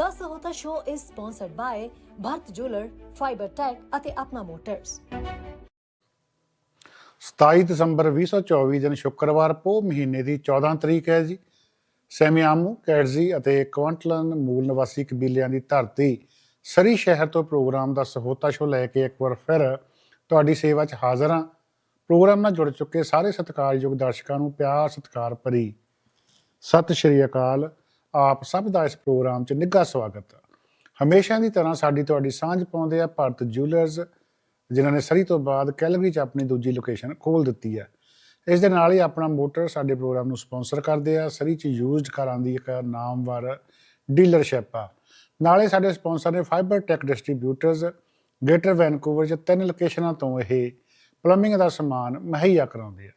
The Sahota Show is sponsored by Bharat Jeweler, Fiber Tech ਅਤੇ Apna motors 27 ਦਸੰਬਰ 2024 ਦਿਨ ਸ਼ੁੱਕਰਵਾਰ ਪੋ ਮਹੀਨੇ ਦੀ 14 ਤਰੀਕ ਹੈ ਜੀ। ਸੈਮਿਆਮੂ ਕੈਟਜ਼ੀ ਅਤੇ ਕੁਆਂਟਲਨ ਮੂਲ ਨਿਵਾਸੀ ਕਬੀਲਿਆਂ ਦੀ ਧਰਤੀ ਸਰੀ ਸ਼ਹਿਰ ਤੋਂ ਪ੍ਰੋਗਰਾਮ ਦਾ ਸਹੋਤਾ ਸ਼ੋ ਲੈ ਕੇ ਇੱਕ ਵਾਰ ਫਿਰ ਤੁਹਾਡੀ ਸੇਵਾ 'ਚ ਹਾਜ਼ਰ ਹਾਂ। ਪ੍ਰੋਗਰਾਮ ਨਾਲ ਜੁੜ ਚੁੱਕੇ ਸਾਰੇ ਸਤਿਕਾਰਯੋਗ ਦਰਸ਼ਕਾਂ ਨੂੰ ਪਿਆਰ ਸਤਿਕਾਰ ਭਰੀ। ਸਤਿ ਸ਼੍ਰੀ ਅਕਾਲ। ਆਪ ਸਭ ਦਾ ਇਸ ਪ੍ਰੋਗਰਾਮ 'ਚ ਨਿੱਘਾ ਸਵਾਗਤ ਹਮੇਸ਼ਾ ਦੀ ਤਰ੍ਹਾਂ ਸਾਡੀ ਤੁਹਾਡੀ ਸਾਂਝ ਪਾਉਂਦੇ ਆ ਭਾਰਤ ਜੁਐਲਰਸ ਜਿਨ੍ਹਾਂ ਨੇ ਸਰੀ ਤੋਂ ਬਾਅਦ ਕੈਲਗਰੀ 'ਚ ਆਪਣੀ ਦੂਜੀ ਲੋਕੇਸ਼ਨ ਖੋਲ ਦਿੱਤੀ ਹੈ। ਇਸ ਦੇ ਨਾਲ ਹੀ ਆਪਣਾ ਮੋਟਰ ਸਾਡੇ ਪ੍ਰੋਗਰਾਮ ਨੂੰ ਸਪਾਂਸਰ ਕਰਦੇ ਆ। ਸਰੀ 'ਚ ਯੂਜ਼ਡ ਕਾਰਾਂ ਦੀ ਇੱਕ ਨਾਮਵਰ ਡੀਲਰਸ਼ਿਪ ਆ। ਨਾਲੇ ਸਾਡੇ ਸਪਾਂਸਰ ਨੇ fibre tech distributors greater Vancouver 'ਚ ਤਿੰਨ ਲੋਕੇਸ਼ਨਾਂ ਤੋਂ ਇਹ ਪਲੰਬਿੰਗ ਦਾ ਸਮਾਨ ਮੁਹੱਈਆ ਕਰਾਉਂਦੇ ਆ।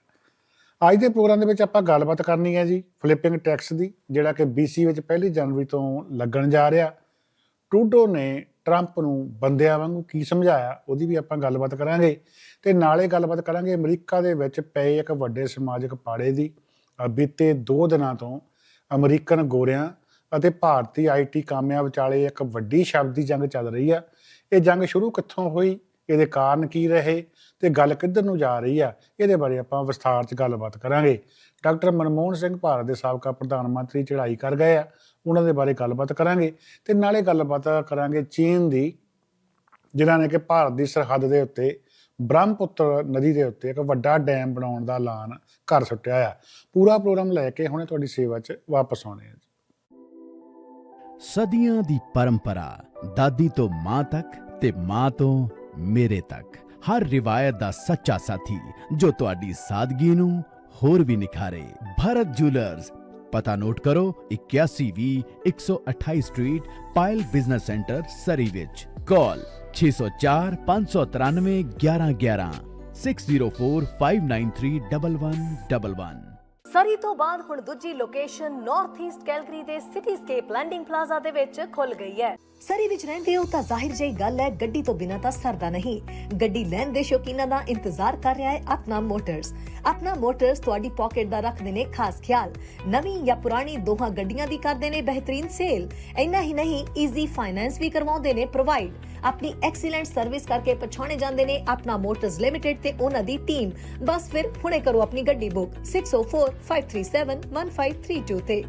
ਅੱਜ ਦੇ ਪ੍ਰੋਗਰਾਮ ਦੇ ਵਿੱਚ ਆਪਾਂ ਗੱਲਬਾਤ ਕਰਨੀ ਹੈ ਜੀ ਫਲਿੱਪਿੰਗ ਟੈਕਸ ਦੀ, ਜਿਹੜਾ ਕਿ BC ਵਿੱਚ ਪਹਿਲੀ ਜਨਵਰੀ ਤੋਂ ਲੱਗਣ ਜਾ ਰਿਹਾ। ਟਰੂਡੋ ਨੇ ਟਰੰਪ ਨੂੰ ਬੰਦਿਆਂ ਵਾਂਗੂ ਕੀ ਸਮਝਾਇਆ, ਉਹਦੀ ਵੀ ਆਪਾਂ ਗੱਲਬਾਤ ਕਰਾਂਗੇ। ਤੇ ਨਾਲੇ ਗੱਲਬਾਤ ਕਰਾਂਗੇ ਅਮਰੀਕਾ ਦੇ ਵਿੱਚ ਪਏ ਇੱਕ ਵੱਡੇ ਸਮਾਜਿਕ ਪਾੜੇ ਦੀ। ਬੀਤੇ 2 ਦਿਨਾਂ ਤੋਂ ਅਮਰੀਕਨ ਗੋਰਿਆਂ ਅਤੇ ਭਾਰਤੀ ਆਈਟੀ ਕਾਮਿਆਂ ਵਿਚਾਲੇ ਇੱਕ ਵੱਡੀ ਸ਼ਬਦ ਦੀ ਜੰਗ ਚੱਲ ਰਹੀ ਆ। ਇਹ ਜੰਗ ਸ਼ੁਰੂ ਕਿੱਥੋਂ ਹੋਈ, ਇਹਦੇ ਕਾਰਨ ਕੀ ਰਹੇ ਤੇ ਗੱਲ ਕਿੱਧਰ ਨੂੰ ਜਾ ਰਹੀ ਆ, ਇਹਦੇ ਬਾਰੇ ਆਪਾਂ ਵਿਸਥਾਰ 'ਚ ਗੱਲਬਾਤ ਕਰਾਂਗੇ। ਡਾਕਟਰ ਮਨਮੋਹਨ ਸਿੰਘ ਭਾਰਤ ਦੇ ਸਾਬਕਾ ਪ੍ਰਧਾਨ ਮੰਤਰੀ ਚੜ੍ਹਾਈ ਕਰ ਗਏ ਆ, ਉਹਨਾਂ ਦੇ ਬਾਰੇ ਗੱਲਬਾਤ ਕਰਾਂਗੇ ਤੇ ਨਾਲੇ ਗੱਲਬਾਤ ਕਰਾਂਗੇ ਚੀਨ ਦੀ, ਜਿਨ੍ਹਾਂ ਨੇ ਕਿ ਭਾਰਤ ਦੀ ਸਰਹੱਦ ਦੇ ਉੱਤੇ, ਬ੍ਰਹਮਪੁੱਤਰ ਨਦੀ ਦੇ ਉੱਤੇ ਇੱਕ ਵੱਡਾ ਡੈਮ ਬਣਾਉਣ ਦਾ ਐਲਾਨ ਕਰ ਸੁੱਟਿਆ ਆ। ਪੂਰਾ ਪ੍ਰੋਗਰਾਮ ਲੈ ਕੇ ਹੁਣੇ ਤੁਹਾਡੀ ਸੇਵਾ 'ਚ ਵਾਪਸ ਆਉਣੇ ਆ। ਜੀ ਸਦੀਆਂ ਦੀ ਪਰੰਪਰਾ, ਦਾਦੀ ਤੋਂ ਮਾਂ ਤੱਕ ਤੇ ਮਾਂ ਤੋਂ ਮੇਰੇ ਤੱਕ। ਹਰ ਰਿਵਾਇਤ ਦਾ ਸੱਚਾ ਸਾਥੀ, ਜੋ ਤੁਹਾਡੀ ਸਾਦਗੀ ਨੂੰ ਹੋਰ ਵੀ ਨਿਖਾਰੇ। ਭਾਰਤ ਜੁਐਲਰਸ ਪਤਾ ਨੋਟ ਕਰੋ 8120 128 street, Payal business centre, Surrey ਵਿੱਚ। ਕਾਲ 604 593 1111 6045931111 ਸਰੀ ਤੋਂ ਬਾਅਦ ਹੁਣ ਦੂਜੀ ਲੋਕੇਸ਼ਨ ਨਾਰਥ ਈਸਟ ਕੈਲਗਰੀ ਦੇ ਸਿਟੀਸਕੇਪ ਲੈਂਡਿੰਗ ਪਲਾਜ਼ਾ ਦੇ ਵਿੱਚ ਖੁੱਲ ਗਈ ਹੈ। ਸਰੀ ਵਿੱਚ ਰਹਿੰਦੇ ਹੋ ਤਾਂ ਜ਼ਾਹਿਰ ਜਿਹੀ ਗੱਲ ਹੈ, ਗੱਡੀ ਤੋਂ ਬਿਨਾਂ ਤਾਂ ਸਰਦਾ ਨਹੀਂ। ਗੱਡੀ ਲੈਣ ਦੇ ਸ਼ੌਕੀਨਾਂ ਦਾ ਇੰਤਜ਼ਾਰ ਕਰ ਰਿਹਾ ਹੈ ਆਪਣਾ ਮੋਟਰਸ। ਆਪਣਾ ਮੋਟਰਸ ਤੁਹਾਡੀ ਪਾਕਟ ਦਾ ਰੱਖਦੇ ਨੇ ਖਾਸ ਖਿਆਲ। ਨਵੀਂ ਜਾਂ ਪੁਰਾਣੀ ਦੋਹਾਂ ਗੱਡੀਆਂ ਦੀ ਕਰਦੇ ਨੇ ਬਿਹਤਰੀਨ ਸੇਲ। ਇੰਨਾ ਹੀ ਨਹੀਂ ਈਜ਼ੀ ਫਾਈਨੈਂਸ ਵੀ ਕਰਵਾਉਂਦੇ ਨੇ ਪ੍ਰੋਵਾਈਡ ਆਪਣੀ ਐਕਸੀਲੈਂਟ ਸਰਵਿਸ ਕਰਕੇ ਪਛਾਣੇ ਜਾਂਦੇ ਨੇ ਆਪਣਾ ਮੋਟਰਸ ਲਿਮਟਿਡ ਤੇ ਉਹਨਾਂ ਦੀ ਟੀਮ ਬਸ ਫਿਰ ਹੁਣੇ ਕਰੋ ਆਪਣੀ ਗੱਡੀ ਬੁੱਕ 6045371532 ਤੇ।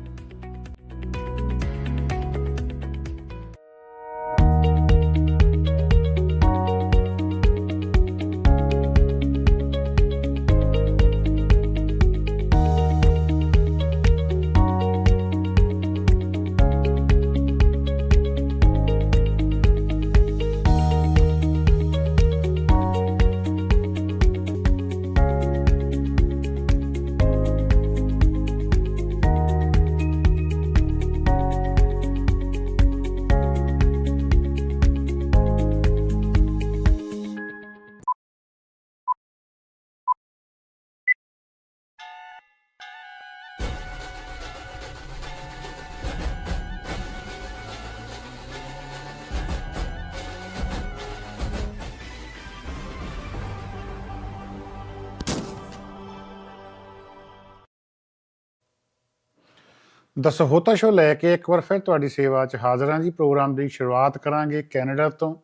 ਦਸਹੋਤਾ ਸ਼ੋ ਲੈ ਕੇ ਇੱਕ ਵਾਰ ਫਿਰ ਤੁਹਾਡੀ ਸੇਵਾ 'ਚ ਹਾਜ਼ਰ ਹਾਂ ਜੀ। ਪ੍ਰੋਗਰਾਮ ਦੀ ਸ਼ੁਰੂਆਤ ਕਰਾਂਗੇ ਕੈਨੇਡਾ ਤੋਂ।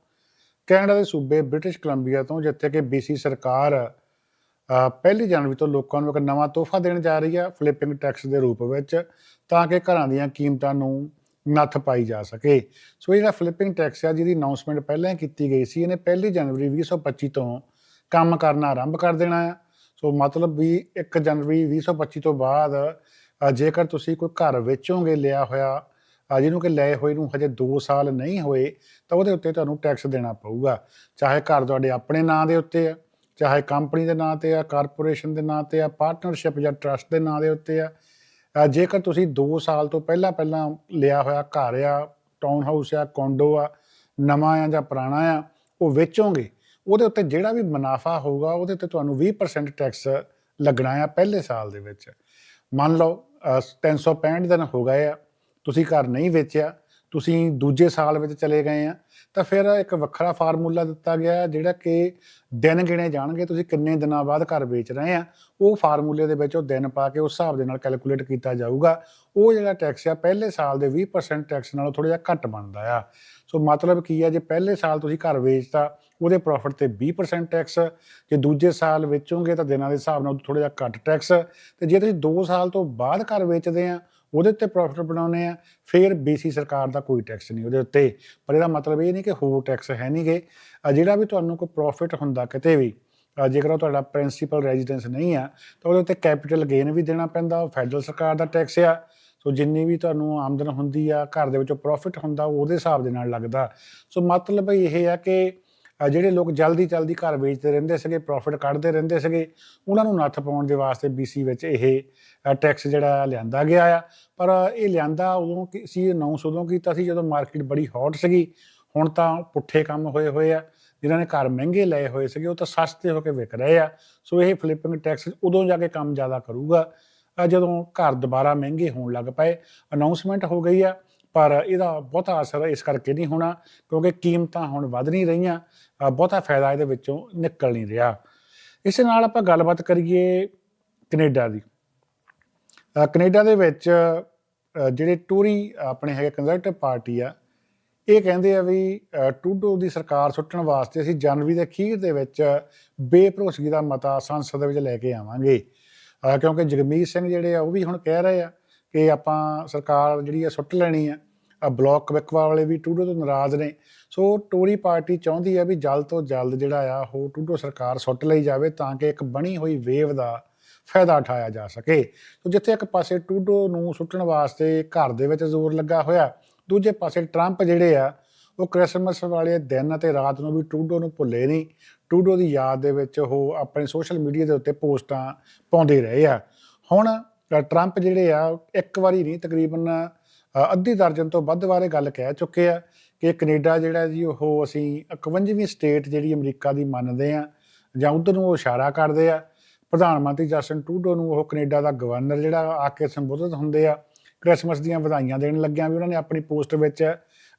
ਕੈਨੇਡਾ ਦੇ ਸੂਬੇ ਬ੍ਰਿਟਿਸ਼ ਕੋਲੰਬੀਆ ਤੋਂ, ਜਿੱਥੇ ਕਿ BC ਸਰਕਾਰ ਪਹਿਲੀ ਜਨਵਰੀ ਤੋਂ ਲੋਕਾਂ ਨੂੰ ਇੱਕ ਨਵਾਂ ਤੋਹਫਾ ਦੇਣ ਜਾ ਰਹੀ ਹੈ ਫਲਿੱਪਿੰਗ ਟੈਕਸ ਦੇ ਰੂਪ ਵਿੱਚ, ਤਾਂ ਕਿ ਘਰਾਂ ਦੀਆਂ ਕੀਮਤਾਂ ਨੂੰ ਨੱਥ ਪਾਈ ਜਾ ਸਕੇ। ਸੋ ਇਹ ਜਿਹੜਾ ਫਲਿੱਪਿੰਗ ਟੈਕਸ ਆ, ਜਿਹਦੀ ਅਨਾਉਂਸਮੈਂਟ ਪਹਿਲਾਂ ਹੀ ਕੀਤੀ ਗਈ ਸੀ, ਇਹਨੇ ਪਹਿਲੀ ਜਨਵਰੀ 2025 ਤੋਂ ਕੰਮ ਕਰਨਾ ਆਰੰਭ ਕਰ ਦੇਣਾ ਆ। ਸੋ ਮਤਲਬ ਵੀ 1 ਜਨਵਰੀ 2025 ਤੋਂ ਬਾਅਦ ਜੇਕਰ ਤੁਸੀਂ ਕੋਈ ਘਰ ਵੇਚੋਗੇ ਲਿਆ ਹੋਇਆ ਜਿਹਨੂੰ ਕਿ ਲਏ ਹੋਏ ਨੂੰ ਹਜੇ 2 ਸਾਲ ਨਹੀਂ ਹੋਏ, ਤਾਂ ਉਹਦੇ ਉੱਤੇ ਤੁਹਾਨੂੰ ਟੈਕਸ ਦੇਣਾ ਪਊਗਾ। ਚਾਹੇ ਘਰ ਤੁਹਾਡੇ ਆਪਣੇ ਨਾਂ ਦੇ ਉੱਤੇ ਆ, ਚਾਹੇ ਕੰਪਨੀ ਦੇ ਨਾਂ ਤੇ ਆ ਕਾਰਪੋਰੇਸ਼ਨ ਦੇ ਨਾਂ ਤੇ ਆ ਪਾਰਟਨਰਸ਼ਿਪ ਜਾਂ ਟਰਸਟ ਦੇ ਨਾਂ ਦੇ ਉੱਤੇ ਆ ਜੇਕਰ ਤੁਸੀਂ 2 ਸਾਲ ਤੋਂ ਪਹਿਲਾਂ ਪਹਿਲਾਂ ਲਿਆ ਹੋਇਆ ਘਰ ਆ ਟਾਊਨ ਹਾਊਸ ਆ ਕੌਂਡੋ ਆ, ਨਵਾਂ ਆ ਜਾਂ ਪੁਰਾਣਾ ਆ, ਉਹ ਵੇਚੋਗੇ ਉਹਦੇ ਉੱਤੇ ਜਿਹੜਾ ਵੀ ਮੁਨਾਫਾ ਹੋਊਗਾ, ਉਹਦੇ ਤੇ ਤੁਹਾਨੂੰ 20% ਟੈਕਸ ਲੱਗਣਾ ਆ ਪਹਿਲੇ ਸਾਲ ਦੇ ਵਿੱਚ। ਮੰਨ ਲਓ 365 ਦਿਨ ਹੋ ਗਏ ਆ। ਤੁਸੀਂ ਘਰ ਨਹੀਂ ਵੇਚਿਆ, ਤੁਸੀਂ ਦੂਜੇ ਸਾਲ ਵਿੱਚ ਚਲੇ ਗਏ ਆ। ਤਾਂ ਫਿਰ ਇੱਕ ਵੱਖਰਾ ਫਾਰਮੂਲਾ ਦਿੱਤਾ ਗਿਆ ਜਿਹੜਾ ਕਿ ਦਿਨ ਗਿਣੇ ਜਾਣਗੇ, ਤੁਸੀਂ ਕਿੰਨੇ ਦਿਨਾਂ ਬਾਅਦ ਘਰ ਵੇਚ ਰਹੇ ਆ। ਉਹ ਫਾਰਮੂਲੇ ਦੇ ਵਿੱਚ ਉਹ ਦਿਨ ਪਾ ਕੇ ਉਸ ਹਿਸਾਬ ਦੇ ਨਾਲ ਕੈਲਕੂਲੇਟ ਕੀਤਾ ਜਾਊਗਾ। ਉਹ ਜਿਹੜਾ ਟੈਕਸ ਆ, ਪਹਿਲੇ ਸਾਲ ਦੇ 20% ਟੈਕਸ ਨਾਲੋਂ ਥੋੜਾ ਜਿਹਾ ਘੱਟ ਬਣਦਾ ਆ। ਸੋ ਮਤਲਬ ਕੀ ਹੈ ਜੇ ਪਹਿਲੇ ਸਾਲ ਤੁਸੀਂ ਘਰ ਵੇਚਤਾ, ਉਹਦੇ ਪ੍ਰੋਫਿਟ ਤੇ 20% ਟੈਕਸ ਜੇ ਦੂਜੇ ਸਾਲ ਵੇਚੋਗੇ ਤਾਂ ਦਿਨਾਂ ਦੇ ਹਿਸਾਬ ਨਾਲ ਥੋੜਾ ਜਿਹਾ ਘੱਟ ਟੈਕਸ ਤੇ ਜੇ ਤੁਸੀਂ 2 ਸਾਲ ਤੋਂ ਬਾਅਦ ਘਰ ਵੇਚਦੇ ਆ, ਉਹਦੇ ਉੱਤੇ ਪ੍ਰੋਫਿਟ ਬਣਾਉਨੇ ਆ, ਫਿਰ ਬੀਸੀ ਸਰਕਾਰ ਦਾ ਕੋਈ ਟੈਕਸ ਨਹੀਂ ਉਹਦੇ ਉੱਤੇ। ਪਰ ਇਹਦਾ ਮਤਲਬ ਇਹ ਨਹੀਂ ਕਿ ਹੋਰ ਟੈਕਸ ਹੈ ਨਹੀਂਗੇ ਜਿਹੜਾ ਵੀ ਤੁਹਾਨੂੰ ਕੋਈ ਪ੍ਰੋਫਿਟ ਹੁੰਦਾ ਕਿਤੇ ਵੀ ਜੇਕਰ ਉਹ ਤੁਹਾਡਾ ਪ੍ਰਿੰਸੀਪਲ ਰੈਜ਼ੀਡੈਂਸ ਨਹੀਂ ਆ, ਤਾਂ ਉਹਦੇ ਉੱਤੇ ਕੈਪੀਟਲ ਗੇਨ ਵੀ ਦੇਣਾ ਪੈਂਦਾ, ਉਹ ਫੈਡਰਲ ਸਰਕਾਰ ਦਾ ਟੈਕਸ ਆ ਸੋ ਜਿੰਨੀ ਵੀ ਤੁਹਾਨੂੰ ਆਮਦਨ ਹੁੰਦੀ ਆ, ਘਰ ਦੇ ਵਿੱਚੋਂ ਪ੍ਰੋਫਿਟ ਹੁੰਦਾ, ਉਹਦੇ ਹਿਸਾਬ ਦੇ ਨਾਲ ਲੱਗਦਾ। ਸੋ ਮਤਲਬ ਇਹ ਆ ਕਿ ਜਿਹੜੇ ਲੋਕ ਜਲਦੀ ਜਲਦੀ ਘਰ ਵੇਚਦੇ ਰਹਿੰਦੇ ਸੀਗੇ ਪ੍ਰੋਫਿਟ ਕੱਢਦੇ ਰਹਿੰਦੇ ਸੀਗੇ, ਉਹਨਾਂ ਨੂੰ ਨੱਥ ਪਾਉਣ ਦੇ ਵਾਸਤੇ ਬੀਸੀ ਵਿੱਚ ਇਹ ਟੈਕਸ ਜਿਹੜਾ ਲਿਆਂਦਾ ਗਿਆ ਆ। ਪਰ ਇਹ ਲਿਆਂਦਾ ਉਦੋਂ ਸੀ ਅਨਾਉਂਸ ਉਦੋਂ ਕੀਤਾ ਸੀ, ਜਦੋਂ ਮਾਰਕੀਟ ਬੜੀ ਹੌਟ ਸੀਗੀ। ਹੁਣ ਤਾਂ ਪੁੱਠੇ ਕੰਮ ਹੋਏ ਹੋਏ ਆ। ਜਿਨ੍ਹਾਂ ਨੇ ਘਰ ਮਹਿੰਗੇ ਲਏ ਹੋਏ ਸੀਗੇ, ਉਹ ਤਾਂ ਸਸਤੇ ਹੋ ਕੇ ਵਿਕ ਰਹੇ ਆ। ਸੋ ਇਹ ਫਲਿੱਪਿੰਗ ਟੈਕਸ ਉਦੋਂ ਜਾ ਕੇ ਕੰਮ ਜ਼ਿਆਦਾ ਕਰੂਗਾ। ਅ, ਜਦੋਂ ਘਰ ਦੁਬਾਰਾ ਮਹਿੰਗੇ ਹੋਣ ਲੱਗ ਪਏ ਅਨਾਉਂਸਮੈਂਟ ਹੋ ਗਈ ਆ ਪਰ ਇਹਦਾ ਬਹੁਤਾ ਅਸਰ ਇਸ ਕਰਕੇ ਨਹੀਂ ਹੋਣਾ ਕਿਉਂਕਿ ਕੀਮਤਾਂ ਹੁਣ ਵੱਧ ਨਹੀਂ ਰਹੀਆਂ ਬਹੁਤਾ ਫਾਇਦਾ ਇਹਦੇ ਵਿੱਚੋਂ ਨਿਕਲ ਨਹੀਂ ਰਿਹਾ। ਇਸ ਨਾਲ ਆਪਾਂ ਗੱਲਬਾਤ ਕਰੀਏ ਕੈਨੇਡਾ ਦੀ। ਅ, ਕੈਨੇਡਾ ਦੇ ਵਿੱਚ ਜਿਹੜੇ ਟੂਰੀ ਆਪਣੇ ਹੈਗੇ ਕੰਜ਼ਰਵੇਟਿਵ ਪਾਰਟੀ ਆ ਇਹ ਕਹਿੰਦੇ ਆ ਵੀ ਟੂਡੋ ਦੀ ਸਰਕਾਰ ਸੁੱਟਣ ਵਾਸਤੇ ਅਸੀਂ ਜਨਵਰੀ ਦੇ ਅਖੀਰ ਦੇ ਵਿੱਚ ਬੇਭਰੋਸਗੀ ਦਾ ਮਤਾ ਸੰਸਦ ਦੇ ਵਿੱਚ ਲੈ ਕੇ ਆਵਾਂਗੇ। ਕਿਉਂਕਿ ਜਗਮੀਤ ਸਿੰਘ ਜਿਹੜੇ ਆ ਉਹ ਵੀ ਹੁਣ ਕਹਿ ਰਹੇ ਆ ਕਿ ਆਪਾਂ ਸਰਕਾਰ ਜਿਹੜੀ ਆ ਸੁੱਟ ਲੈਣੀ ਆ। ਅ, ਬਲਾਕ ਕਵਿਕਵਾ ਵਾਲੇ ਵੀ ਟੂਡੋ ਤੋਂ ਨਾਰਾਜ਼ ਨੇ। ਸੋ ਟੋਰੀ ਪਾਰਟੀ ਚਾਹੁੰਦੀ ਆ ਵੀ ਜਲਦ ਤੋਂ ਜਲਦ ਜਿਹੜਾ ਆ ਉਹ ਟੂਡੋ ਸਰਕਾਰ ਸੁੱਟ ਲਈ ਜਾਵੇ ਤਾਂ ਕਿ ਇੱਕ ਬਣੀ ਹੋਈ ਵੇਵ ਦਾ ਫਾਇਦਾ ਉਠਾਇਆ ਜਾ ਸਕੇ। ਸੋ ਜਿੱਥੇ ਇੱਕ ਪਾਸੇ ਟੂਡੋ ਨੂੰ ਸੁੱਟਣ ਵਾਸਤੇ ਘਰ ਦੇ ਵਿੱਚ ਜ਼ੋਰ ਲੱਗਾ ਹੋਇਆ ਦੂਜੇ ਪਾਸੇ ਟਰੰਪ ਜਿਹੜੇ ਆ ਉਹ ਕ੍ਰਿਸਮਸ ਵਾਲੇ ਦਿਨ ਅਤੇ ਰਾਤ ਨੂੰ ਵੀ ਟਰੂਡੋ ਨੂੰ ਭੁੱਲੇ ਨਹੀਂ। ਟਰੂਡੋ ਦੀ ਯਾਦ ਦੇ ਵਿੱਚ ਉਹ ਆਪਣੇ ਸੋਸ਼ਲ ਮੀਡੀਆ ਦੇ ਉੱਤੇ ਪੋਸਟਾਂ ਪਾਉਂਦੇ ਰਹੇ ਆ। ਹੁਣ ਟਰੰਪ ਜਿਹੜੇ ਆ, ਇੱਕ ਵਾਰੀ ਨਹੀਂ, ਤਕਰੀਬਨ ਅੱਧੀ ਦਰਜਨ ਤੋਂ ਵੱਧ ਬਾਰੇ ਗੱਲ ਕਹਿ ਚੁੱਕੇ ਆ ਕਿ ਕੈਨੇਡਾ ਜਿਹੜਾ ਜੀ, ਉਹ ਅਸੀਂ 51ਵੀਂ ਸਟੇਟ ਜਿਹੜੀ ਅਮਰੀਕਾ ਦੀ ਮੰਨਦੇ ਆ ਜਾਂ ਉਧਰ ਨੂੰ ਉਹ ਇਸ਼ਾਰਾ ਕਰਦੇ ਆ। ਪ੍ਰਧਾਨ ਮੰਤਰੀ ਜਸਟਨ ਟਰੂਡੋ ਨੂੰ ਉਹ ਕੈਨੇਡਾ ਦਾ ਗਵਰਨਰ ਜਿਹੜਾ ਆ ਕੇ ਸੰਬੋਧਿਤ ਹੁੰਦੇ ਆ। ਕ੍ਰਿਸਮਸ ਦੀਆਂ ਵਧਾਈਆਂ ਦੇਣ ਲੱਗਿਆਂ ਵੀ ਉਹਨਾਂ ਨੇ ਆਪਣੀ ਪੋਸਟ ਵਿੱਚ